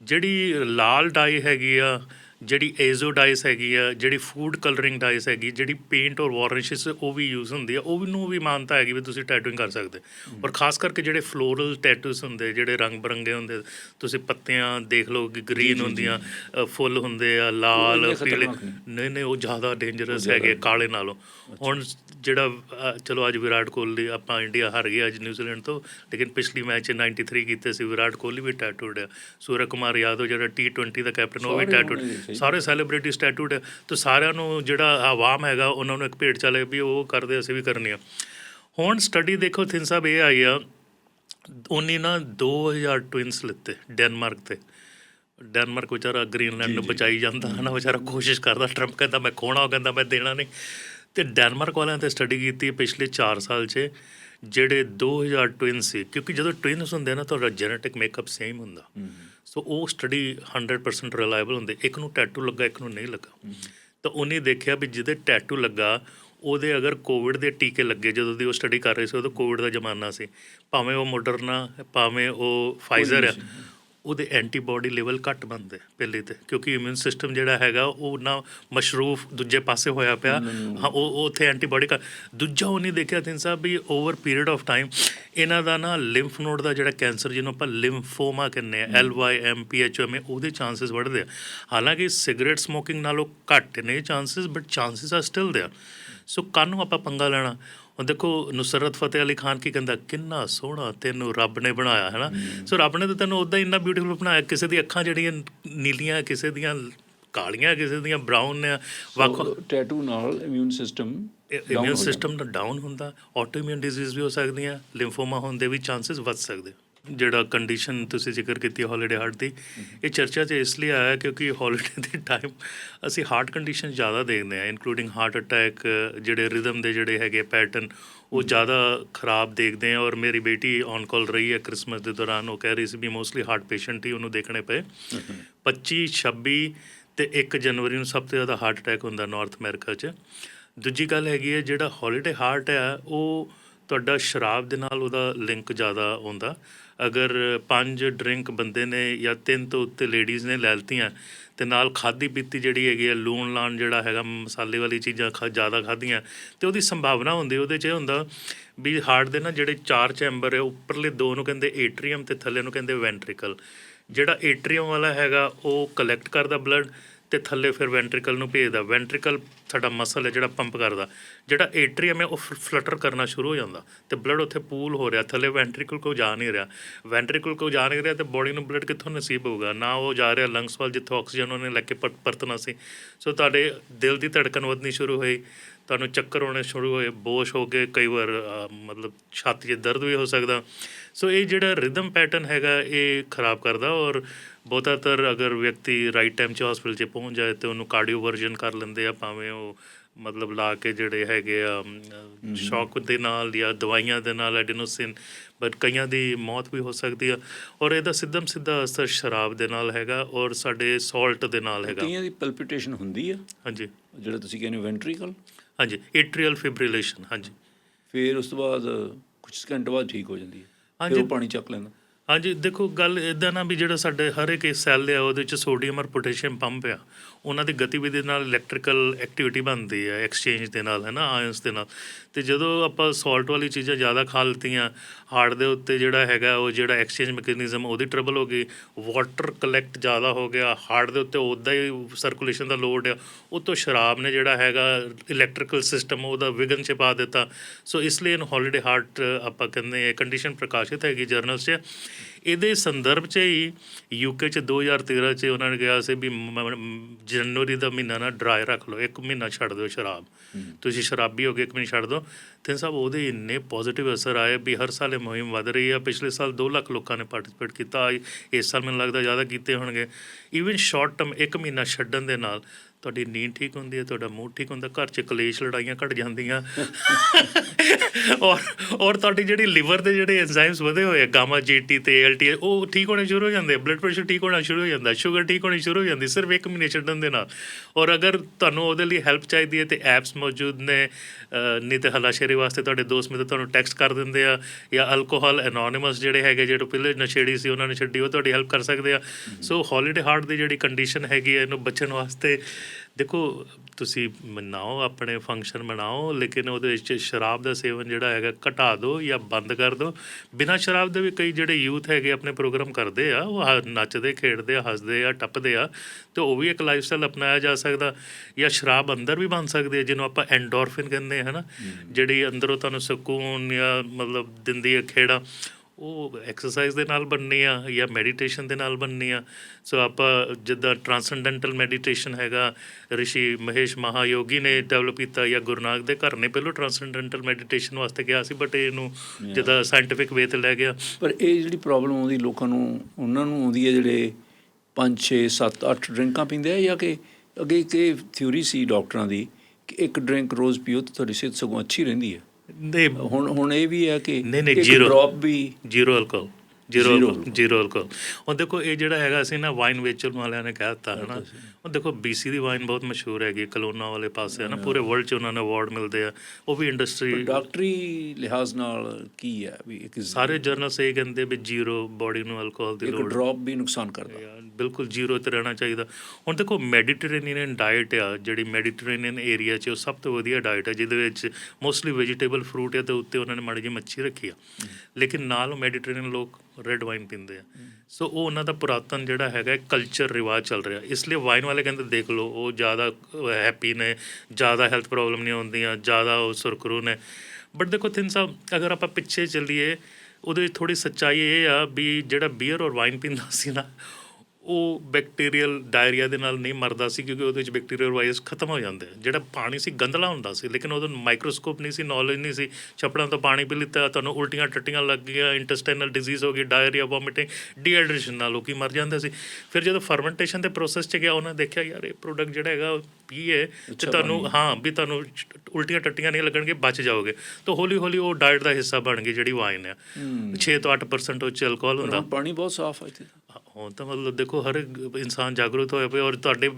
ਜਿਹੜੀ ਲਾਲ ਡਾਈ ਹੈਗੀ ਆ ਜਿਹੜੀ ਏਜ਼ੋ ਡਾਈਸ ਹੈਗੀ ਆ ਜਿਹੜੀ ਫੂਡ ਕਲਰਿੰਗ ਡਾਈਸ ਹੈਗੀ ਜਿਹੜੀ ਪੇਂਟ ਔਰ ਵਾਰਨਿਸ਼ਸ ਉਹ ਵੀ ਯੂਜ਼ ਹੁੰਦੀ ਆ ਉਹ ਵੀ ਨੂੰ ਵੀ ਮਾਨਤਾ ਹੈਗੀ ਵੀ ਤੁਸੀਂ ਟੈਟੂਇੰਗ ਕਰ ਸਕਦੇ। ਔਰ ਖਾਸ ਕਰਕੇ ਜਿਹੜੇ ਫਲੋਰਲ ਟੈਟੂਸ ਹੁੰਦੇ ਜਿਹੜੇ ਰੰਗ ਬਰੰਗੇ ਹੁੰਦੇ ਤੁਸੀਂ ਪੱਤਿਆਂ ਦੇਖ ਲਓ ਕਿ ਗ੍ਰੀਨ ਹੁੰਦੀਆਂ ਫੁੱਲ ਹੁੰਦੇ ਆ ਲਾਲ ਪੀਲੇ ਨਹੀਂ। ਨਹੀਂ ਉਹ ਜ਼ਿਆਦਾ ਡੇਂਜਰਸ ਹੈਗੇ ਕਾਲੇ ਨਾਲੋਂ। ਹੁਣ ਜਿਹੜਾ ਚਲੋ ਅੱਜ ਵਿਰਾਟ ਕੋਹਲੀ ਆਪਾਂ ਇੰਡੀਆ ਹਾਰ ਗਿਆ ਅੱਜ ਨਿਊਜ਼ੀਲੈਂਡ ਤੋਂ ਲੇਕਿਨ ਪਿਛਲੀ ਮੈਚ 'ਚ 93 ਕੀਤੇ ਸੀ ਵਿਰਾਟ ਕੋਹਲੀ ਵੀ ਟੈਟੂਡ ਹੈ ਸੂਰਜ ਕੁਮਾਰ ਯਾਦਵ ਜਿਹੜਾ T20 ਦਾ ਕੈਪਟਨ ਉਹ ਵੀ ਟੈਟੂਡ। ਸਾਰੇ ਸੈਲੀਬ੍ਰਿਟੀਜ਼ ਟੈਟੂਡ ਹੈ। ਤੇ ਸਾਰਿਆਂ ਨੂੰ ਜਿਹੜਾ ਆਵਾਮ ਹੈਗਾ ਉਹਨਾਂ ਨੂੰ ਇੱਕ ਭੇਟ ਚਾਲੇ ਵੀ ਉਹ ਕਰਦੇ ਅਸੀਂ ਵੀ ਕਰਨੀ ਆ। ਹੁਣ ਸਟੱਡੀ ਦੇਖੋ ਥਿੰਨ ਸਾਹਿਬ ਇਹ ਆਈ ਆ ਉਹਨੇ ਨਾ 2000 ਟਵਿਨਸ ਲਿੱਤੇ ਡੈਨਮਾਰਕ ਤੇ। ਡੈਨਮਾਰਕ ਵਿਚਾਰਾ ਗ੍ਰੀਨਲੈਂਡ ਨੂੰ ਬਚਾਈ ਜਾਂਦਾ ਹੈ ਨਾ ਵਿਚਾਰਾ ਕੋਸ਼ਿਸ਼ ਕਰਦਾ ਟਰੰਪ ਕਹਿੰਦਾ ਮੈਂ ਖੋਣਾ ਉਹ ਕਹਿੰਦਾ ਮੈਂ ਦੇਣਾ ਨਹੀਂ। ਤੇ ਡੈਨਮਾਰਕ ਵਾਲਿਆਂ ਤੇ ਸਟੱਡੀ ਕੀਤੀ ਪਿਛਲੇ 4 ਸਾਲ 'ਚ ਜਿਹੜੇ 2000 ਟਵਿਨ ਸੀ। ਕਿਉਂਕਿ ਜਦੋਂ ਟਵਿਨਸ ਹੁੰਦੇ ਨਾ ਤੁਹਾਡਾ ਜੈਨੇਟਿਕ ਮੇਕਅਪ ਸੇਮ ਹੁੰਦਾ। ਸੋ ਉਹ ਸਟੱਡੀ 100% ਰਿਲਾਇਬਲ ਹੁੰਦੇ। ਇੱਕ ਨੂੰ ਟੈਟੂ ਲੱਗਾ ਇੱਕ ਨੂੰ ਨਹੀਂ ਲੱਗਾ। ਤਾਂ ਉਹਨੇ ਦੇਖਿਆ ਵੀ ਜਿਹਦੇ ਟੈਟੂ ਲੱਗਾ ਉਹਦੇ ਅਗਰ ਕੋਵਿਡ ਦੇ ਟੀਕੇ ਲੱਗੇ ਜਦੋਂ ਦੀ ਉਹ ਸਟੱਡੀ ਕਰ ਰਹੇ ਸੀ ਉਦੋਂ ਕੋਵਿਡ ਦਾ ਜ਼ਮਾਨਾ ਸੀ। ਭਾਵੇਂ ਉਹ ਮੋਡਰਨਾ ਭਾਵੇਂ ਉਹ ਫਾਈਜ਼ਰ ਆ ਉਹਦੇ ਐਂਟੀਬਾਡੀ ਲੈਵਲ ਘੱਟ ਬੰਦੇ ਪਹਿਲੇ ਤੇ ਕਿਉਂਕਿ ਇਮਿਊਨ ਸਿਸਟਮ ਜਿਹੜਾ ਹੈਗਾ ਉਹ ਨਾ ਮਸ਼ਰੂਫ ਦੂਜੇ ਪਾਸੇ ਹੋਇਆ ਪਿਆ। ਹਾਂ ਉਹ ਉੱਥੇ ਐਂਟੀਬਾਡੀ ਦੂਜਾ ਉਹ ਨਹੀਂ ਦੇਖਿਆ ਤਿੰਨ ਸਾਹਿਬ ਵੀ ਓਵਰ ਪੀਰੀਅਡ ਆਫ ਟਾਈਮ ਇਹਨਾਂ ਦਾ ਨਾ ਲਿੰਫ ਨੋਡ ਦਾ ਜਿਹੜਾ ਕੈਂਸਰ ਜਿਹਨੂੰ ਆਪਾਂ ਲਿੰਫੋਮਾ ਕਹਿੰਦੇ ਆ L Y M P H M ਉਹਦੇ ਚਾਂਸਸ ਵੱਧਦੇ ਆ। ਹਾਲਾਂਕਿ ਸਿਗਰਟ ਸਮੋਕਿੰਗ ਨਾਲੋਂ ਘੱਟ ਨੇ ਚਾਂਸਸ ਬਟ ਚਾਂਸਸ ਆ ਸਟਿਲ ਦੇਅਰ ਸੋ ਕਾਹਨੂੰ ਆਪਾਂ ਪੰਗਾ ਲੈਣਾ। ਹੁਣ ਦੇਖੋ ਨੁਸਰਤ ਫਤਿਹ ਅਲੀ ਖਾਨ ਕੀ ਕਹਿੰਦਾ? ਕਿੰਨਾ ਸੋਹਣਾ ਤੈਨੂੰ ਰੱਬ ਨੇ ਬਣਾਇਆ ਹੈ ਨਾ? ਸੋ ਰੱਬ ਨੇ ਤਾਂ ਤੈਨੂੰ ਉਦਾਂ ਹੀ ਇੰਨਾ ਬਿਊਟੀਫੁਲ ਬਣਾਇਆ। ਕਿਸੇ ਦੀ ਅੱਖਾਂ ਜਿਹੜੀਆਂ ਨੀਲੀਆਂ ਕਿਸੇ ਦੀਆਂ ਕਾਲੀਆਂ ਕਿਸੇ ਦੀਆਂ ਬਰਾਊਨ ਨੇ ਵੱਖ ਟੈਟੂ ਨਾਲ ਇਮਿਊਨ ਸਿਸਟਮ ਇਮਿਊਨ ਸਿਸਟਮ ਦਾ ਡਾਊਨ ਹੁੰਦਾ। ਆਟੋਇਮਿਊਨ ਡਿਜ਼ੀਜ਼ ਵੀ ਹੋ ਸਕਦੀਆਂ ਲਿੰਫੋਮਾ ਹੋਣ ਦੇ ਵੀ ਚਾਂਸਸ ਵੱਧ ਸਕਦੇ। ਜਿਹੜਾ ਕੰਡੀਸ਼ਨ ਤੁਸੀਂ ਜ਼ਿਕਰ ਕੀਤੀ ਹੌਲੀਡੇ ਹਾਰਟ ਦੀ, ਇਹ ਚਰਚਾ 'ਚ ਇਸ ਲਈ ਆਇਆ ਕਿਉਂਕਿ ਹੌਲੀਡੇ ਦੇ ਟਾਈਮ ਅਸੀਂ ਹਾਰਟ ਕੰਡੀਸ਼ਨ ਜ਼ਿਆਦਾ ਦੇਖਦੇ ਹਾਂ ਇਨਕਲੂਡਿੰਗ ਹਾਰਟ ਅਟੈਕ ਜਿਹੜੇ ਰਿਦਮ ਦੇ ਜਿਹੜੇ ਹੈਗੇ ਪੈਟਰਨ ਉਹ ਜ਼ਿਆਦਾ ਖਰਾਬ ਦੇਖਦੇ ਹਾਂ ਔਰ ਮੇਰੀ ਬੇਟੀ ਔਨ ਕਾਲ ਰਹੀ ਹੈ ਕ੍ਰਿਸਮਸ ਦੇ ਦੌਰਾਨ, ਉਹ ਕਹਿ ਰਹੀ ਸੀ ਵੀ ਮੋਸਟਲੀ ਹਾਰਟ ਪੇਸ਼ੈਂਟ ਹੀ ਉਹਨੂੰ ਦੇਖਣੇ ਪਏ। 25 26 ਤੇ 1 ਜਨਵਰੀ ਨੂੰ ਸਭ ਤੋਂ ਜ਼ਿਆਦਾ ਹਾਰਟ ਅਟੈਕ ਹੁੰਦਾ ਨਾਰਥ ਅਮਰੀਕਾ 'ਚ। ਦੂਜੀ ਗੱਲ ਹੈਗੀ ਹੈ, ਜਿਹੜਾ ਹੌਲੀਡੇ ਹਾਰਟ ਹੈ, ਉਹ ਤੁਹਾਡਾ ਸ਼ਰਾਬ ਦੇ ਨਾਲ ਉਹਦਾ ਲਿੰਕ ਜ਼ਿਆਦਾ ਹੁੰਦਾ। ਅਗਰ ਪੰਜ ਡਰਿੰਕ ਬੰਦੇ ਨੇ ਜਾਂ ਤਿੰਨ ਤੋਂ ਉੱਤੇ ਲੇਡੀਜ਼ ਨੇ ਲੈ ਲਤੀਆਂ, ਤੇ ਨਾਲ ਖਾਦੀ ਪੀਤੀ ਜਿਹੜੀ ਹੈਗੀ ਆ, ਲੂਣ ਲਾਣ ਜਿਹੜਾ ਹੈਗਾ, ਮਸਾਲੇ ਵਾਲੀ ਚੀਜ਼ਾਂ ਖਾ, ਜ਼ਿਆਦਾ ਖਾਧੀਆਂ, ਤੇ ਉਹਦੀ ਸੰਭਾਵਨਾ ਹੁੰਦੀ, ਉਹਦੇ 'ਚ ਇਹ ਹੁੰਦਾ ਵੀ ਹਾਰਟ ਦੇ ਨਾ ਜਿਹੜੇ ਚਾਰ ਚੈਂਬਰ ਹੈ ਉੱਪਰਲੇ ਦੋ ਨੂੰ ਕਹਿੰਦੇ ਏਟਰੀਅਮ ਤੇ ਥੱਲੇ ਨੂੰ ਕਹਿੰਦੇ ਵੈਂਟ੍ਰਿਕਲ ਜਿਹੜਾ ਏਟਰੀਅਮ ਵਾਲਾ ਹੈਗਾ, ਉਹ ਕਲੈਕਟ ਕਰਦਾ ਬਲੱਡ ਤੇ ਥੱਲੇ ਫਿਰ ਵੈਂਟ੍ਰਿਕਲ ਨੂੰ ਭੇਜਦਾ। ਵੈਂਟ੍ਰਿਕਲ ਸਾਡਾ ਮਸਲ ਹੈ ਜਿਹੜਾ ਪੰਪ ਕਰਦਾ। ਜਿਹੜਾ ਏਟਰੀਅਮ ਹੈ, ਉਹ ਫਲਟਰ ਕਰਨਾ ਸ਼ੁਰੂ ਹੋ ਜਾਂਦਾ ਤੇ ਬਲੱਡ ਉੱਥੇ ਪੂਲ ਹੋ ਰਿਹਾ। ਥੱਲੇ ਵੈਂਟ੍ਰਿਕਲ ਕੋ ਜਾ ਨਹੀਂ ਰਿਹਾ। ਵੈਂਟ੍ਰਿਕਲ ਕੋ ਜਾ ਨਹੀਂ ਰਿਹਾ ਤੇ ਬੋਡੀ ਨੂੰ ਬਲੱਡ ਕਿੱਥੋਂ ਨਸੀਬ ਹੋਊਗਾ? ਨਾ ਉਹ ਜਾ ਰਿਹਾ ਲੰਗਸ ਵੱਲ ਜਿੱਥੋਂ ਆਕਸੀਜਨ ਉਹਨੇ ਲੈ ਕੇ ਪਰ- ਪਰਤਣਾ ਸੀ। ਸੋ ਤੁਹਾਡੇ ਦਿਲ ਦੀ ਧੜਕਨ ਵਧਣੀ ਸ਼ੁਰੂ ਹੋਈ। ਤੁਹਾਨੂੰ ਚੱਕਰ ਆਉਣੇ ਸ਼ੁਰੂ ਹੋਏ। ਬੋਸ਼ ਹੋ ਕੇ ਕਈ ਵਾਰ ਮਤਲਬ ਛਾਤੀ 'ਚ ਦਰਦ ਵੀ ਹੋ ਸਕਦਾ। ਸੋ ਇਹ ਜਿਹੜਾ ਰਿਦਮ ਪੈਟਰਨ ਹੈਗਾ ਇਹ ਖਰਾਬ ਕਰਦਾ ਔਰ ਬਹੁਤਾਤਰ ਅਗਰ ਵਿਅਕਤੀ ਰਾਈਟ ਟਾਈਮ 'ਚ ਹਸਪੀਟਲ 'ਚ ਪਹੁੰਚ ਜਾਏ ਤੇ ਉਹਨੂੰ ਕਾਰਡੀਓ ਵਰਜਨ ਕਰ ਲੈਂਦੇ ਆ ਭਾਵੇਂ ਉਹ ਮਤਲਬ ਲਾ ਕੇ ਜਿਹੜੇ ਹੈਗੇ ਆ ਸ਼ੌਕ ਦੇ ਨਾਲ ਜਾਂ ਦਵਾਈਆਂ ਦੇ ਨਾਲ ਐਡੀਨੋਸਿਨ ਬਟ ਕਈਆਂ ਦੀ ਮੌਤ ਵੀ ਹੋ ਸਕਦੀ ਆ। ਔਰ ਇਹਦਾ ਸਿੱਧਮ ਸਿੱਧਾ ਅਸਰ ਸ਼ਰਾਬ ਦੇ ਨਾਲ ਹੈਗਾ ਔਰ ਸਾਡੇ ਸਾਲਟ ਦੇ ਨਾਲ ਹੈਗਾ। ਕਈਆਂ ਦੀ ਪਲਪੀਟੇਸ਼ਨ ਹੁੰਦੀ ਆ? ਹਾਂਜੀ। ਜਿਹੜਾ ਤੁਸੀਂ ਕਹਿੰਦੇ ਵੈਂਟ੍ਰੀਕਲ ਹਾਂਜੀ ਏਟਰੀਅਲ ਫਿਬ੍ਰਿਲੇਸ਼ਨ ਹਾਂਜੀ। ਫਿਰ ਉਸ ਤੋਂ ਬਾਅਦ ਕੁਝ ਸਕਿੰਟ ਬਾਅਦ ਠੀਕ ਹੋ ਜਾਂਦੀ ਹੈ ਹਾਂਜੀ। ਉਹ ਪਾਣੀ ਚੱਕ ਲੈਂਦਾ ਹਾਂਜੀ ਦੇਖੋ ਗੱਲ ਇਦਾਂ ਨਾ ਵੀ ਜਿਹੜਾ ਸਾਡੇ ਹਰ ਇੱਕ ਸੈੱਲ ਆ ਉਹਦੇ ਚ ਸੋਡੀਅਮ ਔਰ ਪੋਟਾਸ਼ੀਅਮ ਪੰਪ ਆ ਉਹਨਾਂ ਦੀ ਗਤੀਵਿਧੀ ਨਾਲ ਇਲੈਕਟ੍ਰੀਕਲ ਐਕਟੀਵਿਟੀ ਬਣਦੀ ਹੈ ਐਕਸਚੇਂਜ ਦੇ ਨਾਲ, ਹੈ ਨਾ ਆਇਨਸ ਦੇ ਨਾਲ। ਤੇ ਜਦੋਂ ਆਪਾਂ ਸਾਲਟ ਵਾਲੀ ਚੀਜ਼ਾਂ ਜ਼ਿਆਦਾ ਖਾ ਲਤੀਆਂ ਹਾਰਟ ਦੇ ਉੱਤੇ ਜਿਹੜਾ ਹੈਗਾ ਉਹ ਜਿਹੜਾ ਐਕਸਚੇਂਜ ਮੈਕੈਨਿਜ਼ਮ ਉਹਦੀ ਟਰਬਲ ਹੋ ਗਈ ਵਾਟਰ ਕਲੈਕਟ ਜ਼ਿਆਦਾ ਹੋ ਗਿਆ ਹਾਰਟ ਦੇ ਉੱਤੇ ਉਦਾਂ ਹੀ ਸਰਕੂਲੇਸ਼ਨ ਦਾ ਲੋਡ ਆ, ਉਹ ਤੋਂ ਸ਼ਰਾਬ ਨੇ ਜਿਹੜਾ ਹੈਗਾ ਇਲੈਕਟ੍ਰੀਕਲ ਸਿਸਟਮ ਉਹਦਾ ਵਿਗਨ ਚ ਪਾ ਦਿੱਤਾ। ਸੋ ਇਸ ਲਈ ਇਹਨੂੰ ਹੌਲੀਡੇ ਹਾਰਟ ਆਪਾਂ ਕਹਿੰਦੇ ਆ ਕੰਡੀਸ਼ਨ ਪ੍ਰਕਾਸ਼ਿਤ ਹੈਗੀ ਜਰਨਲਸ 'ਚ। ਇਹਦੇ ਸੰਦਰਭ 'ਚ ਹੀ ਯੂਕੇ 'ਚ 2013 'ਚ ਉਹਨਾਂ ਨੇ ਕਿਹਾ ਸੀ ਵੀ ਜਨਵਰੀ ਦਾ ਮਹੀਨਾ ਨਾ ਡਰਾਈ ਰੱਖ ਲਓ ਇੱਕ ਮਹੀਨਾ ਛੱਡ ਦਿਓ ਸ਼ਰਾਬ। ਤੁਸੀਂ ਸ਼ਰਾਬੀ ਹੋ ਗਏ ਇੱਕ ਮਹੀਨਾ ਛੱਡ ਦਿਓ। ਤੇ ਸਭ ਉਹਦੇ ਇੰਨੇ ਪੋਜ਼ਿਟਿਵ ਅਸਰ ਆਏ ਵੀ ਹਰ ਸਾਲ ਇਹ ਮੁਹਿੰਮ ਵਧ ਰਹੀ ਆ। ਪਿਛਲੇ ਸਾਲ 2 ਲੱਖ ਲੋਕਾਂ ਨੇ ਪਾਰਟਿਸਿਪੇਟ ਕੀਤਾ। ਇਸ ਸਾਲ ਮੈਨੂੰ ਲੱਗਦਾ ਜ਼ਿਆਦਾ ਕੀਤੇ ਹੋਣਗੇ। ਈਵਨ ਸ਼ਾਰਟ ਟਰਮ ਇੱਕ ਮਹੀਨਾ ਛੱਡਣ ਦੇ ਨਾਲ ਤੁਹਾਡੀ ਨੀਂਦ ਠੀਕ ਹੁੰਦੀ ਹੈ, ਤੁਹਾਡਾ ਮੂਡ ਠੀਕ ਹੁੰਦਾ, ਘਰ 'ਚ ਕਲੇਸ਼ ਲੜਾਈਆਂ ਘਟ ਜਾਂਦੀਆਂ। ਔਰ ਔਰ ਤੁਹਾਡੀ ਜਿਹੜੀ ਲਿਵਰ ਦੇ ਜਿਹੜੇ ਐਂਜ਼ਾਈਮਸ ਵਧੇ ਹੋਏ ਆ, ਗਾਮਾ ਜੀਟੀ ਤੇ ਐਲਟੀ ਉਹ ਠੀਕ ਹੋਣੇ ਸ਼ੁਰੂ ਹੋ ਜਾਂਦੇ ਬਲੱਡ ਪ੍ਰੈਸ਼ਰ ਠੀਕ ਹੋਣਾ ਸ਼ੁਰੂ ਹੋ ਜਾਂਦਾ ਸ਼ੂਗਰ ਠੀਕ ਹੋਣੀ ਸ਼ੁਰੂ ਹੋ ਜਾਂਦੀ, ਸਿਰਫ ਇੱਕ ਮਹੀਨੇ ਛੱਡਣ ਦੇ ਨਾਲ। ਔਰ ਅਗਰ ਤੁਹਾਨੂੰ ਉਹਦੇ ਲਈ ਹੈਲਪ ਚਾਹੀਦੀ ਹੈ ਤੇ ਐਪਸ ਮੌਜੂਦ ਨੇ ਨਹੀਂ ਤੇ ਹਲਾਸ਼ੇਰੀ ਵਾਸਤੇ ਤੁਹਾਡੇ ਦੋਸਤ ਮਿੱਤਰ ਤੁਹਾਨੂੰ ਟੈਕਸਟ ਕਰ ਦਿੰਦੇ ਆ ਜਾਂ ਅਲਕੋਹਲ ਐਨੋਨਿਮਸ ਜਿਹੜੇ ਹੈਗੇ ਜਿਹੜੇ ਪਹਿਲੇ ਨਸ਼ੇੜੀ ਸੀ ਉਹਨਾਂ ਨੇ ਛੱਡੀ ਉਹ ਤੁਹਾਡੀ ਹੈਲਪ ਕਰ ਸਕਦੇ ਆ। ਸੋ ਹੌਲੀਡੇ ਹਾਰਟ ਦੀ ਜਿਹੜੀ ਕੰਡੀਸ਼ਨ ਹੈਗੀ ਹੈ ਇਹਨੂੰ ਬਚਣ ਵਾਸਤੇ ਦੇਖੋ ਤੁਸੀਂ ਮਨਾਓ ਆਪਣੇ ਫੰਕਸ਼ਨ ਮਨਾਓ ਲੇਕਿਨ ਉਹਦੇ ਵਿੱਚ ਸ਼ਰਾਬ ਦਾ ਸੇਵਨ ਜਿਹੜਾ ਹੈਗਾ ਘਟਾ ਦਿਓ ਜਾਂ ਬੰਦ ਕਰ ਦਿਓ। ਬਿਨਾਂ ਸ਼ਰਾਬ ਦੇ ਵੀ ਕਈ ਜਿਹੜੇ ਯੂਥ ਹੈਗੇ ਆਪਣੇ ਪ੍ਰੋਗਰਾਮ ਕਰਦੇ ਆ ਉਹ ਹ- ਨੱਚਦੇ ਖੇਡਦੇ ਆ ਹੱਸਦੇ ਆ ਟੱਪਦੇ ਆ ਤੇ ਉਹ ਵੀ ਇੱਕ ਲਾਈਫ ਸਟਾਈਲ ਅਪਣਾਇਆ ਜਾ ਸਕਦਾ। ਜਾਂ ਸ਼ਰਾਬ ਅੰਦਰ ਵੀ ਬਣ ਸਕਦੀ ਹੈ ਜਿਹਨੂੰ ਆਪਾਂ ਐਂਡੋਰਫਿਨ ਕਹਿੰਦੇ ਆ ਹਨਾ? ਜਿਹੜੀ ਅੰਦਰੋਂ ਤੁਹਾਨੂੰ ਸਕੂਨ ਜਾਂ ਮਤਲਬ ਦਿੰਦੀ ਹੈ ਖੇੜਾ ਉਹ ਐਕਸਰਸਾਈਜ਼ ਦੇ ਨਾਲ ਬਣਨੀ ਆ ਜਾਂ ਮੈਡੀਟੇਸ਼ਨ ਦੇ ਨਾਲ ਬਣਨੀ ਆ। ਸੋ ਆਪਾਂ ਜਿੱਦਾਂ ਟ੍ਰਾਂਸੈਂਡੈਂਟਲ ਮੈਡੀਟੇਸ਼ਨ ਹੈਗਾ ਰਿਸ਼ੀ ਮਹੇਸ਼ ਮਹਾਯੋਗੀ ਨੇ ਡਿਵੈਲਪ ਕੀਤਾ ਜਾਂ ਗੁਰਨਾਨਕ ਦੇ ਘਰ ਨੇ ਪਹਿਲਾਂ ਟ੍ਰਾਂਸੈਂਡੈਂਟਲ ਮੈਡੀਟੇਸ਼ਨ ਵਾਸਤੇ ਕਿਹਾ ਸੀ ਬਟ ਇਹਨੂੰ ਜਿੱਦਾਂ ਸਾਇੰਟੀਫਿਕ ਵੇ ਤੇ ਲੈ ਗਿਆ। ਪਰ ਇਹ ਜਿਹੜੀ ਪ੍ਰੋਬਲਮ ਆਉਂਦੀ ਲੋਕਾਂ ਨੂੰ ਉਹਨਾਂ ਨੂੰ ਆਉਂਦੀ ਹੈ ਜਿਹੜੇ 5 6 7 8 ਡਰਿੰਕਾਂ ਪੀਂਦੇ ਆ ਜਾਂ ਕਿ ਅੱਗੇ ਇੱਕ ਇਹ ਥਿਊਰੀ ਸੀ ਡਾਕਟਰਾਂ ਦੀ ਕਿ ਇੱਕ ਡਰਿੰਕ ਰੋਜ਼ ਪੀਓ ਤਾਂ ਤੁਹਾਡੀ ਸਿਹਤ ਸਗੋਂ ਅੱਛੀ ਰਹਿੰਦੀ ਹੈ। ਨਹੀਂ ਹੁਣ ਹੁਣ ਇਹ ਵੀ ਹੈ ਕਿ ਨਹੀਂ, ਨਹੀਂ, zero। ਡ੍ਰੌਪ ਵੀ zero alcohol zero zero alcohol ਹੁਣ ਦੇਖੋ ਇਹ ਜਿਹੜਾ ਹੈਗਾ ਸੀ ਨਾ ਵਾਈਨ ਵੇਚਣ ਵਾਲਿਆਂ ਨੇ ਕਹਿ ਦਿੱਤਾ ਹੈ ਨਾ ਹੁਣ ਦੇਖੋ BC ਦੀ ਵਾਈਨ ਬਹੁਤ ਮਸ਼ਹੂਰ ਹੈਗੀ ਕਲੋਨਾ ਵਾਲੇ ਪਾਸੇ ਹੈ। ਨਾ ਪੂਰੇ ਵਰਲਡ 'ਚ ਉਹਨਾਂ ਨੂੰ ਅਵਾਰਡ ਮਿਲਦੇ ਆ। ਉਹ ਵੀ ਇੰਡਸਟਰੀ ਡਾਕਟਰੀ ਲਿਹਾਜ਼ ਨਾਲ ਕੀ ਹੈ ਵੀ ਇੱਕ ਸਾਰੇ ਜਰਨਲਸ ਇਹ ਕਹਿੰਦੇ ਵੀ ਜ਼ੀਰੋ ਬੋਡੀ ਨੂੰ ਅਲਕੋਹਲ ਦੀ ਇੱਕ ਲੋੜ ਡ੍ਰੌਪ ਵੀ ਨੁਕਸਾਨ ਕਰਦਾ। ਬਿਲਕੁਲ ਜ਼ੀਰੋ ਤੇ ਰਹਿਣਾ ਚਾਹੀਦਾ। ਹੁਣ ਦੇਖੋ ਮੈਡੀਟੇਰੇਨੀਅਨ ਡਾਈਟ ਆ ਜਿਹੜੀ ਮੈਡੀਟੇਰੇਨੀਅਨ ਏਰੀਆ 'ਚ ਉਹ ਸਭ ਤੋਂ ਵਧੀਆ ਡਾਈਟ ਹੈ ਜਿਹਦੇ ਵਿੱਚ ਮੋਸਟਲੀ ਵੈਜੀਟੇਬਲ ਫਰੂਟ ਹੈ ਤੇ ਉੱਤੇ ਉਹਨਾਂ ਨੇ ਮਾੜੀ ਜਿਹੀ ਮੱਛੀ ਰੱਖੀ ਆ। ਲੇਕਿਨ ਨਾਲ ਮੈਡੀਟੇਰੀਅਨ ਲੋਕ ਰੈੱਡ ਵਾਈਨ ਪੀਂਦੇ ਆ। ਸੋ ਉਹ ਉਹਨਾਂ ਦਾ ਪੁਰਾਤਨ ਜਿਹੜਾ ਹੈਗਾ ਕਲਚਰ ਰਿਵਾਜ ਚੱਲ ਰਿਹਾ। ਇਸ ਲਈ ਵਾਈਨ ਵਾਲੇ ਕਹਿੰਦੇ ਦੇਖ ਲਓ, ਉਹ ਜ਼ਿਆਦਾ ਹੈਪੀ ਨੇ, ਜ਼ਿਆਦਾ ਹੈਲਥ ਪ੍ਰੋਬਲਮ ਨਹੀਂ ਹੁੰਦੀਆਂ ਜ਼ਿਆਦਾ ਉਹ ਸੁਰਖਰੂ ਨੇ। ਬਟ ਦੇਖੋ ਥਿੰਨ ਸਾਹਿਬ ਅਗਰ ਆਪਾਂ ਪਿੱਛੇ ਚੱਲੀਏ, ਉਹਦੇ ਵਿੱਚ ਥੋੜੀ ਸੱਚਾਈ ਇਹ ਆ ਵੀ ਜਿਹੜਾ ਬੀਅਰ ਔਰ ਵਾਈਨ ਪੀਂਦਾ ਸੀ ਨਾ ਉਹ ਬੈਕਟੀਰੀਅਲ ਡਾਇਰੀਆ ਦੇ ਨਾਲ ਨਹੀਂ ਮਰਦਾ ਸੀ ਕਿਉਂਕਿ ਉਹਦੇ ਵਿੱਚ ਬੈਕਟੀਰੀਅਲ ਵਾਇਰਸ ਖਤਮ ਹੋ ਜਾਂਦੇ ਜਿਹੜਾ ਪਾਣੀ ਸੀ ਗੰਦਲਾ ਹੁੰਦਾ ਸੀ ਲੇਕਿਨ ਉਦੋਂ ਮਾਈਕਰੋਸਕੋਪ ਨਹੀਂ ਸੀ ਨੌਲੇਜ ਨਹੀਂ ਸੀ। ਛੱਪੜਾਂ ਤੋਂ ਪਾਣੀ ਪੀ ਲਿੱਤਾ ਤੁਹਾਨੂੰ ਉਲਟੀਆਂ ਟੱਟੀਆਂ ਲੱਗ ਗਈਆਂ ਇੰਟੈਸਟਾਈਨਲ ਡਿਜ਼ੀਜ਼ ਹੋ ਗਈ ਡਾਇਰੀਆ ਵੋਮਿਟਿੰਗ ਡੀਹਾਈਡਰੇਸ਼ਨ ਨਾਲ ਲੋਕੀ ਮਰ ਜਾਂਦੇ ਸੀ। ਫਿਰ ਜਦੋਂ ਫਰਮੈਂਟੇਸ਼ਨ ਦੇ ਪ੍ਰੋਸੈਸ 'ਚ ਗਿਆ ਉਹਨਾਂ ਦੇਖਿਆ ਯਾਰ ਇਹ ਪ੍ਰੋਡਕਟ ਜਿਹੜਾ ਹੈਗਾ ਪੀਏ ਤੇ ਤੁਹਾਨੂੰ ਹਾਂ ਵੀ ਤੁਹਾਨੂੰ ਉਲਟੀਆਂ ਟੱਟੀਆਂ ਨਹੀਂ ਲੱਗਣਗੇ ਬਚ ਜਾਓਗੇ। ਤਾਂ ਹੌਲੀ ਹੌਲੀ ਉਹ ਡਾਈਟ ਦਾ ਹਿੱਸਾ ਬਣ ਗਈ ਜਿਹੜੀ ਵਾਈਨ ਆ। 6 ਤੋਂ 8% ਉਹ 'ਚ ਅਲਕੋਹਲ ਹੁੰਦਾ। ਪਾਣੀ ਬਹੁਤ ਸਾਫ਼ ਹੈ ਇੱਥੇ। ਹੁਣ ਤਾਂ ਮਤਲਬ ਦੇਖੋ ਹਰ ਇੱਕ ਇਨਸਾਨ ਜਾਗਰੂਕ ਹੋਇਆ ਪਿਆ ਔਰ ਤੁਹਾਡੇ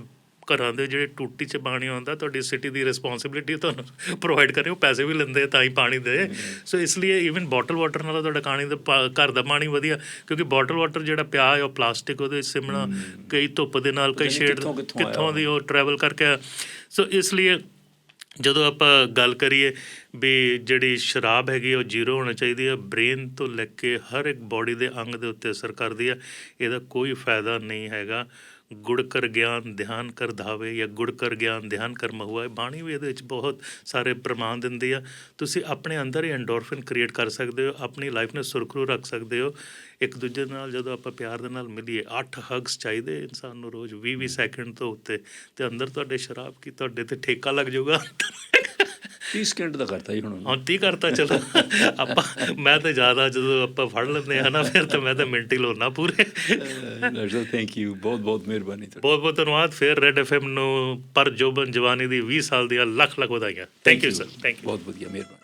ਘਰਾਂ ਦੇ ਜਿਹੜੇ ਟੂਟੀ ਚ ਪਾਣੀ ਆਉਂਦਾ ਤੁਹਾਡੀ ਸਿਟੀ ਦੀ ਰਿਸਪੌਂਸਿਬਿਲਿਟੀ ਤੁਹਾਨੂੰ ਪ੍ਰੋਵਾਈਡ ਕਰੇ ਉਹ ਪੈਸੇ ਵੀ ਲੈਂਦੇ ਤਾਂ ਹੀ ਪਾਣੀ ਦੇ। ਸੋ ਇਸ ਲਈ ਇਵਨ ਬੋਟਲ ਵਾਟਰ ਨਾਲੋਂ ਤੁਹਾਡਾ ਪਾਣੀ ਦਾ ਘਰ ਦਾ ਪਾਣੀ ਵਧੀਆ ਕਿਉਂਕਿ ਬੋਟਲ ਵਾਟਰ ਜਿਹੜਾ ਪਿਆ ਹੈ ਉਹ ਪਲਾਸਟਿਕ ਉਹਦੇ ਸਿਮਣਾ ਕਈ ਧੁੱਪ ਦੇ ਨਾਲ ਕਈ ਸ਼ੇਡ ਕਿੱਥੋਂ- ਦੀ ਉਹ ਟਰੈਵਲ ਕਰਕੇ। ਸੋ ਇਸ ਲਈ ਜਦੋਂ ਆਪਾਂ ਗੱਲ ਕਰੀਏ ਵੀ ਜਿਹੜੀ ਸ਼ਰਾਬ ਹੈਗੀ ਉਹ ਜ਼ੀਰੋ ਹੋਣਾ ਚਾਹੀਦੀ ਹੈ ਬ੍ਰੇਨ ਤੋਂ ਲੈ ਕੇ ਹਰ ਇੱਕ ਬਾਡੀ ਦੇ ਅੰਗ ਦੇ ਉੱਤੇ ਅਸਰ ਕਰਦੀ ਹੈ ਇਹਦਾ ਕੋਈ ਫਾਇਦਾ ਨਹੀਂ ਹੈਗਾ। ਗੁੜ ਕਰ ਗਿਆਨ ਧਿਆਨ ਕਰ ਧਾਵੇ ਜਾਂ ਗੁੜ ਕਰ ਗਿਆਨ ਧਿਆਨ ਕਰ ਮਹੁਆ ਬਾਣੀ ਵੀ ਇਹਦੇ ਵਿੱਚ ਬਹੁਤ ਸਾਰੇ ਪ੍ਰਮਾਣ ਦਿੰਦੀ ਆ। ਤੁਸੀਂ ਆਪਣੇ ਅੰਦਰ ਹੀ ਐਂਡੋਰਫਿਨ ਕ੍ਰੀਏਟ ਕਰ ਸਕਦੇ ਹੋ, ਆਪਣੀ ਲਾਈਫ ਨੂੰ ਸੁਰਖਰੂ ਰੱਖ ਸਕਦੇ ਹੋ। ਇੱਕ ਦੂਜੇ ਨਾਲ ਜਦੋਂ ਆਪਾਂ ਪਿਆਰ ਦੇ ਨਾਲ ਮਿਲੀਏ 8 ਹਗਸ ਚਾਹੀਦੇ ਇਨਸਾਨ ਨੂੰ ਰੋਜ਼ 20 20 ਸੈਕਿੰਡ ਤੋਂ ਉੱਤੇ, ਤੇ ਅੰਦਰ ਤੁਹਾਡੇ ਸ਼ਰਾਬ ਕੀ, ਤੁਹਾਡੇ ਤੇ ਠੇਕਾ ਲੱਗ ਜਾਊਗਾ। 30 ਸਕਿੰਟ ਦਾ ਕਰਤਾ ਜੀ ਹੁਣ। ਹੁਣ ਤੀ ਕਰਤਾ ਚਲੋ। ਆਪਾਂ ਮੈਂ ਤੇ ਜ਼ਿਆਦਾ ਜਦੋਂ ਆਪਾਂ ਫੜ ਲੈਂਦੇ ਆ ਨਾ ਫਿਰ ਤਾਂ ਮੈਂ ਤਾਂ ਮਿੰਟ ਹੀ ਲਾਉਣਾ ਪੂਰੇ। ਸਾਹਿਬ ਥੈਂਕ ਯੂ ਬਹੁਤ ਬਹੁਤ ਮਿਹਰਬਾਨੀ ਤੁਹਾਡੀ। ਬਹੁਤ ਬਹੁਤ ਧੰਨਵਾਦ। ਫਿਰ ਰੈਡ ਐਫਐਮ ਨੂੰ ਪਰ ਜੋਬਨ ਜਵਾਨੀ ਦੀ 20 ਸਾਲ ਦੀਆਂ ਲੱਖ ਲੱਖ ਵਧਾਈਆਂ। Thank you sir thank you ਬਹੁਤ ਵਧੀਆ ਮਿਹਰਬਾਨੀ।